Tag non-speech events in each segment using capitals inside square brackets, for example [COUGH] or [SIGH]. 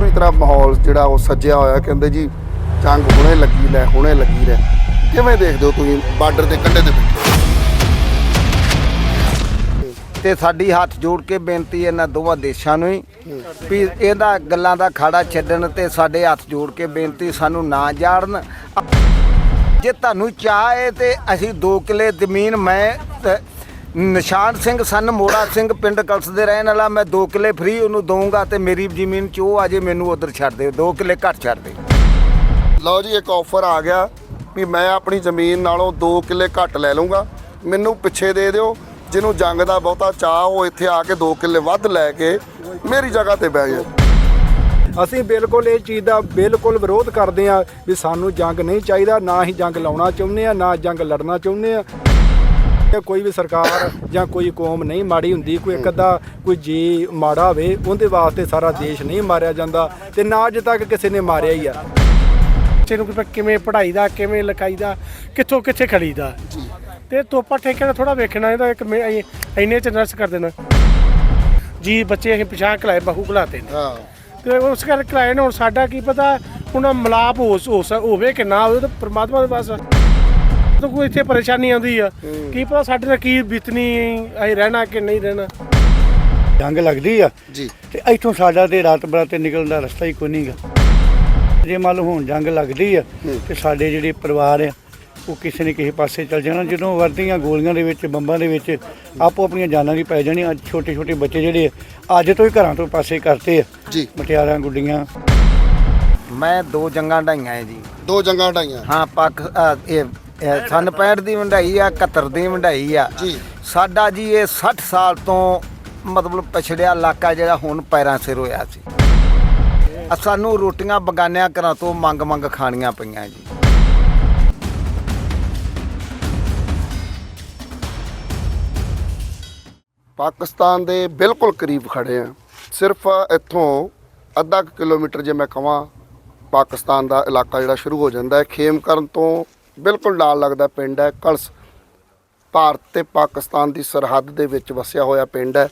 ਪੂਰੀ ਤਰ੍ਹਾਂ ਮਾਹੌਲ ਜਿਹੜਾ ਉਹ ਸੱਜਿਆ ਹੋਇਆ, ਕਹਿੰਦੇ ਜੀ, ਜੰਗ ਹੁਣੇ ਲੱਗੀ ਲੈ, ਹੁਣੇ ਲੱਗੀ ਰਹਿ। ਕਿਵੇਂ ਦੇਖਦੇ ਹੋ ਤੁਸੀਂ ਬਾਰਡਰ ਦੇ ਕੰਢੇ ਤੇ ਤੇ ਸਾਡੀ ਹੱਥ ਜੋੜ ਕੇ ਬੇਨਤੀ ਇਹਨਾਂ ਦੋਵਾਂ ਦੇਸ਼ਾਂ ਨੂੰ ਹੀ ਵੀ ਇਹਦਾ ਗੱਲਾਂ ਦਾ ਖਾੜਾ ਛੱਡਣ ਤੇ ਸਾਡੇ ਹੱਥ ਜੋੜ ਕੇ ਬੇਨਤੀ ਸਾਨੂੰ ਨਾ ਜਾੜਨ। ਜੇ ਤੁਹਾਨੂੰ ਚਾਹ ਹੈ ਤੇ ਅਸੀਂ 2 ਕਿਲੇ ਜ਼ਮੀਨ ਮੈਂ ਨਿਸ਼ਾਨ ਸਿੰਘ ਸਨ ਮੋੜਾ ਸਿੰਘ ਪਿੰਡ ਕਲਸ ਦੇ ਰਹਿਣ ਵਾਲਾ। ਮੈਂ 2 ਕਿਲੇ ਫ੍ਰੀ ਉਹਨੂੰ ਦਊਂਗਾ ਤੇ ਮੇਰੀ ਜ਼ਮੀਨ ਚ ਉਹ ਅਜੇ ਮੈਨੂੰ ਉਧਰ ਛੱਡ ਦਿਓ 2 ਕਿਲੇ ਘੱਟ ਛੱਡ ਦਿਓ ਲਓ ਜੀ ਇੱਕ ਆਫਰ ਆ ਗਿਆ ਵੀ ਮੈਂ ਆਪਣੀ ਜ਼ਮੀਨ ਨਾਲੋਂ 2 ਕਿੱਲੇ ਘੱਟ ਲੈ ਲਵਾਂਗਾ ਮੈਨੂੰ ਪਿੱਛੇ ਦੇ ਦਿਓ ਜਿਹਨੂੰ ਜੰਗ ਦਾ ਬਹੁਤਾ ਚਾਹ ਉਹ ਇੱਥੇ ਆ ਕੇ 2 ਕਿੱਲੇ ਵੱਧ ਲੈ ਕੇ ਮੇਰੀ ਜਗ੍ਹਾ ਤੇ ਬਹਿ ਜਾਏ ਅਸੀਂ ਬਿਲਕੁਲ ਇਹ ਚੀਜ਼ ਦਾ ਬਿਲਕੁਲ ਵਿਰੋਧ ਕਰਦੇ ਆ ਵੀ ਸਾਨੂੰ ਜੰਗ ਨਹੀਂ ਚਾਹੀਦਾ ਨਾ ਹੀ ਜੰਗ ਲਾਉਣਾ ਚਾਹੁੰਦੇ ਆ ਨਾ ਜੰਗ ਲੜਨਾ ਚਾਹੁੰਦੇ ਆ ਇਹ ਕੋਈ ਵੀ ਸਰਕਾਰ ਜਾਂ ਕੋਈ ਕੌਮ ਨਹੀਂ ਮਾੜੀ ਹੁੰਦੀ ਕੋਈ ਇੱਕ ਅੱਧਾ ਕੋਈ ਜੀ ਮਾੜਾ ਹੋਵੇ ਉਹਦੇ ਵਾਸਤੇ ਸਾਰਾ ਦੇਸ਼ ਨਹੀਂ ਮਾਰਿਆ ਜਾਂਦਾ ਤੇ ਨਾ ਅੱਜ ਤੱਕ ਕਿਸੇ ਨੇ ਮਾਰਿਆ ਹੀ ਆ। ਬੱਚੇ ਨੂੰ ਕਿਵੇਂ ਪੜ੍ਹਾਈ ਦਾ ਕਿਵੇਂ ਲਿਖਾਈ ਦਾ ਕਿੱਥੋਂ ਕਿੱਥੇ ਖੜੀਦਾ ਤੇ ਤੋਪਾ ਠੇਕੇ ਦਾ ਥੋੜਾ ਵੇਖਣਾ ਇਹਦਾ ਇੱਕ ਇੰਨੇ ਚ ਨਰਸ ਕਰ ਦੇਣਾ। ਜੀ ਬੱਚੇ ਅਸੀਂ ਪਿਛਾਂ ਕਲਾਏ ਬਹੂ ਕਲਾਤੇ ਨੇ। ਹਾਂ। ਤੇ ਉਸ ਕਰਕੇ ਕਲਾਏ ਨੇ ਹੁਣ ਸਾਡਾ ਕੀ ਪਤਾ ਹੁਣ ਮਲਾਪ ਹੋ ਹੋਵੇ ਕਿ ਨਾ ਹੋਵੇ ਤਾਂ ਪ੍ਰਮਾਤਮਾ ਦੇ ਪਾਸ ਤਾਂ ਕੋਈ ਇੱਥੇ ਪਰੇਸ਼ਾਨੀ ਆਉਂਦੀ ਆ। ਕੀ ਪਤਾ ਸਾਡੇ ਨਾਲ ਕੀ ਬੀਤਨੀ ਅਸੀਂ ਰਹਿਣਾ ਕਿ ਨਹੀਂ ਰਹਿਣਾ। ਜੰਗ ਲੱਗਦੀ ਆ। ਜੀ। ਤੇ ਇੱਥੋਂ ਸਾਡਾ ਤੇ ਰਾਤ ਬਰਾਤੇ ਨਿਕਲਣ ਦਾ ਰਸਤਾ ਹੀ ਕੋਈ ਨਹੀਂਗਾ। ਜੇ ਮੰਨ ਲਓ ਹੁਣ ਜੰਗ ਲੱਗਦੀ ਆ ਤੇ ਸਾਡੇ ਜਿਹੜੇ ਪਰਿਵਾਰ ਆ ਉਹ ਕਿਸੇ ਨੇ ਕਿਸੇ ਪਾਸੇ ਚਲ ਜਾਣਾ। ਜਦੋਂ ਵਰਦੀਆਂ ਗੋਲੀਆਂ ਦੇ ਵਿੱਚ ਬੰਬਾਂ ਦੇ ਵਿੱਚ ਆਪੋ ਆਪਣੀਆਂ ਜਾਨਾਂ ਦੀ ਪੈ ਜਾਣੀ ਅੱਜ ਛੋਟੇ ਛੋਟੇ ਬੱਚੇ ਜਿਹੜੇ ਅੱਜ ਤੋਂ ਹੀ ਘਰਾਂ ਤੋਂ ਪਾਸੇ ਕਰਤੇ ਆ। ਜੀ। ਮਟਿਆਰਾਂ ਗੁੱਡੀਆਂ। ਮੈਂ ਦੋ ਜੰਗਾਂ ਢਾਈਆਂ ਹੈ ਜੀ। ਦੋ ਜੰਗਾਂ ਢਾਈਆਂ। ਹਾਂ ਪਾਕ ਇਹ ਇਹ ਸੰਨ 65 ਦੀ ਵੰਡਾਈ ਆ 71 ਦੀ ਵੰਡਾਈ ਆ। ਜੀ। ਸਾਡਾ ਜੀ ਇਹ 60 ਸਾਲ ਤੋਂ ਮਤਲਬ ਪਛੜਿਆ ਇਲਾਕਾ ਜਿਹੜਾ ਹੁਣ ਪੈਰਾਂ ਸਿਰ ਹੋਇਆ ਸੀ। ਅ ਸਾਨੂੰ ਰੋਟੀਆਂ ਬਗਾਨਿਆਂ ਘਰਾਂ ਤੋਂ ਮੰਗ ਮੰਗ ਖਾਣੀਆਂ ਪਈਆਂ ਜੀ। ਪਾਕਿਸਤਾਨ ਦੇ ਬਿਲਕੁਲ ਕਰੀਬ ਖੜੇ ਆ। ਸਿਰਫ ਇੱਥੋਂ ਅੱਧਾ ਕਿਲੋਮੀਟਰ ਜੇ ਮੈਂ ਕਹਾਂ ਪਾਕਿਸਤਾਨ ਦਾ ਇਲਾਕਾ ਜਿਹੜਾ ਸ਼ੁਰੂ ਹੋ ਜਾਂਦਾ ਹੈ। ਖੇਮਕਰਨ ਤੋਂ ਬਿਲਕੁਲ ਨਾਲ ਲੱਗਦਾ ਪਿੰਡ ਹੈ। ਕਲਸ ਭਾਰਤ ਤੇ ਪਾਕਿਸਤਾਨ ਦੀ ਸਰਹੱਦ ਦੇ ਵਿੱਚ ਵਸਿਆ ਹੋਇਆ ਪਿੰਡ ਹੈ।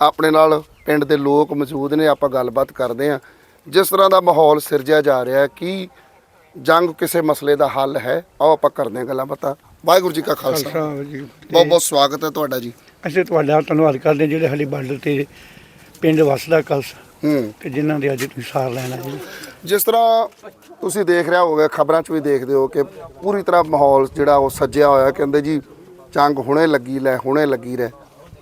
ਆਪਣੇ ਨਾਲ ਪਿੰਡ ਦੇ ਲੋਕ ਮੌਜੂਦ ਨੇ ਆਪਾਂ ਗੱਲਬਾਤ ਕਰਦੇ ਹਾਂ। ਜਿਸ ਤਰ੍ਹਾਂ ਦਾ ਮਾਹੌਲ ਸਿਰਜਿਆ ਜਾ ਰਿਹਾ ਹੈ ਕਿ ਜੰਗ ਕਿਸੇ ਮਸਲੇ ਦਾ ਹੱਲ ਹੈ ਆਓ ਆਪਾਂ ਕਰਦੇ ਹਾਂ ਗੱਲਾਂ ਬਾਤਾਂ। ਵਾਹਿਗੁਰੂ ਜੀ ਕਾ ਖਾਲਸਾ। ਬਹੁਤ ਬਹੁਤ ਸਵਾਗਤ ਹੈ ਤੁਹਾਡਾ ਜੀ। ਅਸੀਂ ਤੁਹਾਡਾ ਧੰਨਵਾਦ ਕਰਦੇ ਜਿਹੜੇ ਹਾਲੀ ਬਾਰਡਰ ਤੇ ਪਿੰਡ ਵਸਦਾ ਕਲਸ। ਹੂੰ। ਤੇ ਜਿਨ੍ਹਾਂ ਦੇ ਅੱਜ ਤੁਸੀਂ ਸਾਰ ਲੈਣਾ ਜੀ ਜਿਸ ਤਰ੍ਹਾਂ ਤੁਸੀਂ ਦੇਖ ਰਿਹਾ ਹੋਗੇ ਖਬਰਾਂ 'ਚ ਵੀ ਦੇਖਦੇ ਹੋ ਕਿ ਪੂਰੀ ਤਰ੍ਹਾਂ ਮਾਹੌਲ ਜਿਹੜਾ ਉਹ ਸੱਜਿਆ ਹੋਇਆ ਕਹਿੰਦੇ ਜੀ ਜੰਗ ਹੁਣੇ ਲੱਗੀ ਲੈ ਹੁਣੇ ਲੱਗੀ ਰਹਿ।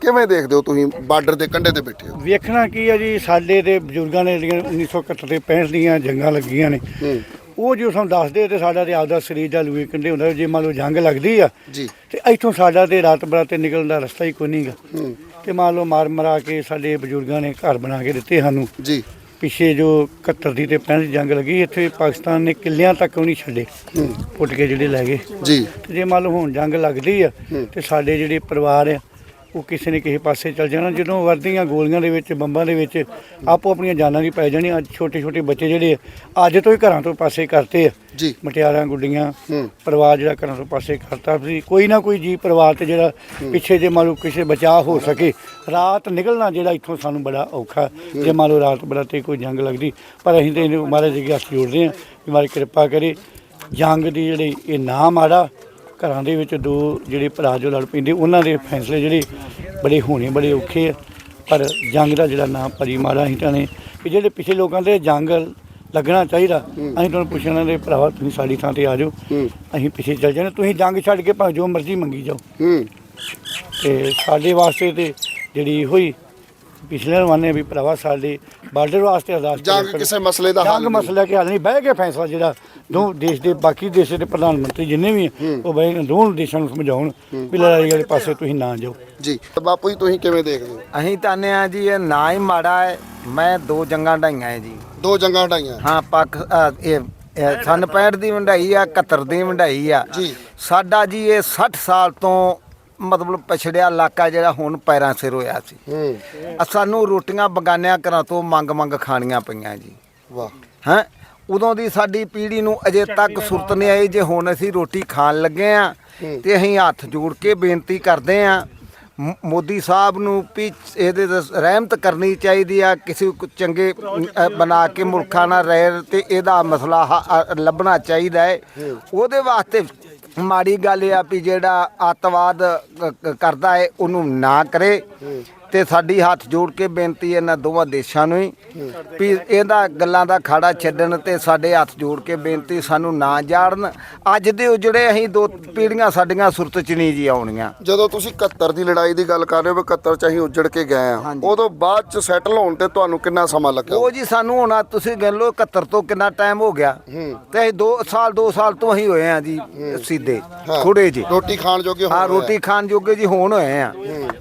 ਕਿਵੇਂ ਦੇਖਦੇ ਹੋ ਤੁਸੀਂ ਬਾਰਡਰ ਦੇ ਕੰਢੇ ਤੇ ਬੈਠੇ ਹੋ? ਵੇਖਣਾ ਕੀ ਹੈ ਜੀ ਸਾਡੇ ਤੇ ਬਜ਼ੁਰਗਾਂ ਨੇ ਜਿਹੜੀਆਂ 1971 ਤੇ 65 ਦੀਆਂ ਜੰਗਾਂ ਲੱਗੀਆਂ ਨੇ। ਹੂੰ। ਉਹ ਜੋ ਸਾਨੂੰ ਦੱਸਦੇ ਤੇ ਸਾਡਾ ਤੇ ਆਪਦਾ ਸਰੀਰ ਦਾ ਲੂਏ ਕੰਢੇ ਹੁੰਦਾ ਜੇ ਮੰਨ ਲਓ ਜੰਗ ਲੱਗਦੀ ਆ ਜੀ। ਤੇ ਇੱਥੋਂ ਸਾਡਾ ਤੇ ਰਾਤ ਬਰਾਤੇ ਨਿਕਲਣ ਦਾ ਰਸਤਾ ਹੀ ਕੋਈ ਨਹੀਂਗਾ ਹੂੰ। ਤੇ ਮੰਨ ਲਓ ਮਾਰ ਮਰਾ ਕੇ ਸਾਡੇ ਬਜ਼ੁਰਗਾਂ ਨੇ ਘਰ ਬਣਾ ਕੇ ਦਿੱਤੇ ਸਾਨੂੰ। ਜੀ। ਪਿੱਛੇ ਜੋ 71 ਦੀ ਤੇ 65 ਦੀ ਜੰਗ ਲੱਗੀ ਇੱਥੇ ਪਾਕਿਸਤਾਨ ਨੇ ਕਿੱਲਿਆਂ ਤੱਕ ਵੀ ਨਹੀਂ ਛੱਡੇ। ਪੁੱਟ ਕੇ ਜਿਹੜੇ ਲੈ ਗਏ। ਜੀ। ਤੇ ਜੇ ਮੰਨ ਲਓ ਹੁਣ ਜੰਗ ਲੱਗਦੀ ਆ ਤੇ ਸਾਡੇ ਜਿਹੜੇ ਪਰਿਵਾਰ ਆ ਉਹ ਕਿਸੇ ਨੇ ਕਿਸੇ ਪਾਸੇ ਚਲ ਜਾਣਾ। ਜਦੋਂ ਵਰਦੀਆਂ ਗੋਲੀਆਂ ਦੇ ਵਿੱਚ ਬੰਬਾਂ ਦੇ ਵਿੱਚ ਆਪੋ ਆਪਣੀਆਂ ਜਾਨਾਂ ਦੀ ਪੈ ਜਾਣੀ ਅੱਜ ਛੋਟੇ ਛੋਟੇ ਬੱਚੇ ਜਿਹੜੇ ਆ, ਅੱਜ ਤੋਂ ਹੀ ਘਰਾਂ ਤੋਂ ਪਾਸੇ ਕਰਤੇ ਆ। ਜੀ। ਮਟਿਆਰਾਂ ਗੁੱਡੀਆਂ ਹੂੰ। ਪਰਿਵਾਰ ਜਿਹੜਾ ਘਰਾਂ ਤੋਂ ਪਾਸੇ ਕਰਤਾ। ਸੀ ਕੋਈ ਨਾ ਕੋਈ ਜੀ ਪਰਿਵਾਰ ਤੇ ਜਿਹੜਾ ਪਿੱਛੇ ਜੇ ਮੰਨ ਲਓ ਕਿਸੇ ਬਚਾਅ ਹੋ ਸਕੇ ਰਾਤ ਨਿਕਲਣਾ ਜਿਹੜਾ ਇੱਥੋਂ ਸਾਨੂੰ ਬੜਾ ਔਖਾ। ਜੇ ਮੰਨ ਲਓ ਰਾਤ ਬਰਾਤੇ ਕੋਈ ਜੰਗ ਲੱਗਦੀ ਪਰ ਅਸੀਂ ਤੇ ਇਹਨੂੰ ਮਹਾਰਾਜ ਜੀ ਅੱਗੇ ਹੱਥ ਜੋੜਦੇ ਹਾਂ ਵੀ ਮਹਾਰਾਜ ਕਿਰਪਾ ਕਰੇ। ਜੰਗ ਦੀ ਜਿਹੜੀ ਇਹ ਨਾ ਮਾੜਾ ਘਰਾਂ ਦੇ ਵਿੱਚ ਦੋ ਜਿਹੜੇ ਭਰਾ ਜੋ ਲੜ ਪੈਂਦੇ ਉਹਨਾਂ ਦੇ ਫੈਸਲੇ ਜਿਹੜੇ ਬੜੇ ਹੋਣੇ ਬੜੇ ਔਖੇ ਆ। ਪਰ ਜੰਗ ਦਾ ਜਿਹੜਾ ਨਾਮ ਭਰੀ ਅਸੀਂ ਤਾਂ ਨੇ ਜਿਹੜੇ ਪਿਛਲੇ ਲੋਕਾਂ ਦੇ ਜੰਗ ਲੱਗਣਾ ਚਾਹੀਦਾ ਅਸੀਂ ਤੁਹਾਨੂੰ ਪੁੱਛਣਾ ਦੇ ਭਰਾਵਾ ਤੁਸੀਂ ਸਾਡੀ ਥਾਂ ਤੇ ਆ ਜਾਓ। ਅਸੀਂ ਪਿੱਛੇ ਚੱਲ ਜਾਣਾ ਤੁਸੀਂ ਜੰਗ ਛੱਡ ਕੇ ਭਾਵੇਂ ਜੋ ਮਰਜ਼ੀ ਮੰਗੀ ਜਾਓ। ਤੇ ਸਾਡੇ ਵਾਸਤੇ ਤੇ ਜਿਹੜੀ ਹੋਈ ਪਿਛਲੇ ਜ਼ਮਾਨੇ ਵੀ ਭਰਾਵਾ ਸਾਡੇ ਬਾਰਡਰ ਵਾਸਤੇ ਅਰਦਾਸ ਕਰੋ। ਕਿਸੇ ਮਸਲੇ ਦਾ ਹੱਲ। ਮਸਲਾ ਕਿ ਹੱਲ ਨਹੀਂ ਬਹਿ ਕੇ ਫੈਸਲਾ ਜਿਹੜਾ ਦੋ ਦੇਸ਼ ਦੇ ਬਾਕੀ ਦੇਸ਼ ਦੇ ਪ੍ਰਧਾਨ ਮੰਤਰੀ ਜਿੰਨੇ ਵੀ ਉਹ ਬਹਿ ਦੋਨੋਂ ਦੇਸ਼ਾਂ ਨੂੰ ਸਮਝਾਉਣ ਵੀ ਲੜਾਈ ਵਾਲੇ ਪਾਸੇ ਤੁਸੀਂ ਨਾ ਜਾਓ ਜੀ ਬਾਪੂ ਜੀ ਤੁਸੀਂ ਕਿਵੇਂ ਦੇਖਦੇ ਹੋ ਅਸੀਂ ਤਾਨੇ ਆ ਜੀ ਇਹ ਨਾ ਹੀ ਮਾੜਾ ਹੈ ਮੈਂ ਦੋ ਜੰਗਾਂ ਢਾਈਆਂ ਹੈ ਜੀ ਦੋ ਜੰਗਾਂ ਢਾਈਆਂ ਹਾਂ ਪਾਕ ਇਹ ਇਹ ਸੰਨ 65 ਦੀ ਵੰਡਾਈ ਆ 71 ਦੀ ਵੰਡਾਈ ਆ ਜੀ। ਸਾਡਾ ਜੀ ਇਹ 60 ਸਾਲ ਤੋਂ ਮਤਲਬ ਪਛੜਿਆ ਇਲਾਕਾ ਜਿਹੜਾ ਹੁਣ ਪੈਰਾਂ ਸਿਰ ਹੋਇਆ ਸੀ। ਹੂੰ। ਅ ਸਾਨੂੰ ਰੋਟੀਆਂ ਬਗਾਨਿਆਂ ਘਰਾਂ ਤੋਂ ਮੰਗ ਮੰਗ ਖਾਣੀਆਂ ਪਈਆਂ ਜੀ। ਵਾਹ। ਹੈਂ? ਉਦੋਂ ਦੀ ਸਾਡੀ ਪੀੜ੍ਹੀ ਨੂੰ ਅਜੇ ਤੱਕ ਸੁਰਤ ਨਹੀਂ ਆਈ ਜੇ ਹੁਣ ਅਸੀਂ ਰੋਟੀ ਖਾਣ ਲੱਗੇ ਆ ਤੇ ਅਸੀਂ ਹੱਥ ਜੋੜ ਕੇ ਬੇਨਤੀ ਕਰਦੇ ਆ ਮੋਦੀ ਸਾਹਿਬ ਨੂੰ ਵੀ ਇਹਦੇ ਤੇ ਰਹਿਮਤ ਕਰਨੀ ਚਾਹੀਦੀ ਆ ਕਿਸੇ ਕੋ ਚੰਗੇ ਅ, ਬਣਾ ਕੇ ਮੁਲਕਾਂ ਨਾਲ ਰਹਿ ਤੇ ਇਹਦਾ ਮਸਲਾ ਹ- ਅ, ਲੱਭਣਾ ਚਾਹੀਦਾ ਹੈ। ਉਹਦੇ ਵਾਸਤੇ ਮਾੜੀ ਗੱਲ ਇਹ ਆ ਵੀ ਜਿਹੜਾ ਅੱਤਵਾਦ ਕ- ਕ- ਕਰਦਾ ਹੈ ਉਹਨੂੰ ਨਾ ਕਰੇ। ਤੇ ਸਾਡੀ ਹੱਥ ਜੋੜ ਕੇ ਬੇਨਤੀ ਹੈ ਇਹਨਾਂ ਦੋਵਾਂ ਦੇਸ਼ਾਂ ਨੂੰ ਹੀ ਵੀ ਇਹਦਾ ਗੱਲਾਂ ਦਾ ਖਾੜਾ ਛੱਡਣ ਤੇ ਸਾਡੇ ਹੱਥ ਜੋੜ ਕੇ ਬੇਨਤੀ ਸਾਨੂੰ ਨਾ ਜਾੜਨ। ਅੱਜ ਦੇ ਉਜੜੇ ਅਸੀਂ ਦੋ ਪੀੜ੍ਹੀਆਂ ਸਾਡੀਆਂ ਸੁਰਤ ਚ ਨਹੀਂ ਜੀ ਆਉਣੀਆਂ। ਜਦੋਂ ਤੁਸੀਂ 71 ਦੀ ਲੜਾਈ ਦੀ ਗੱਲ ਕਰ ਰਹੇ ਹੋ ਵੀ 71 ਚ ਅਸੀਂ ਉੱਜੜ ਕੇ ਗਏ ਆ ਹਾਂਜੀ। ਉਦੋਂ ਬਾਅਦ ਚ ਸੈਟਲ ਹੋਣ ਤੇ ਤੁਹਾਨੂੰ ਕਿੰਨਾ ਸਮਾਂ ਲੱਗਾ ਉਹ ਜੀ ਸਾਨੂੰ ਹੁਣ ਤੁਸੀਂ ਗੱਲ ਲੋ 71 ਤੋਂ ਕਿੰਨਾ ਟਾਈਮ ਹੋ ਗਿਆ। ਤੇ ਅਸੀਂ 2 ਸਾਲ 2 ਸਾਲ ਤੋਂ ਅਸੀਂ ਹੋਏ ਆ ਜੀ ਸਿੱਧੇ ਹਾਂ। ਖੁੜੇ ਜੀ ਰੋਟੀ ਖਾਣ ਜੋਗੇ ਹੋ ਗਏ ਆ। ਰੋਟੀ ਖਾਣ ਜੋਗੇ ਜੀ ਹੋਣ ਹੋਏ ਆ।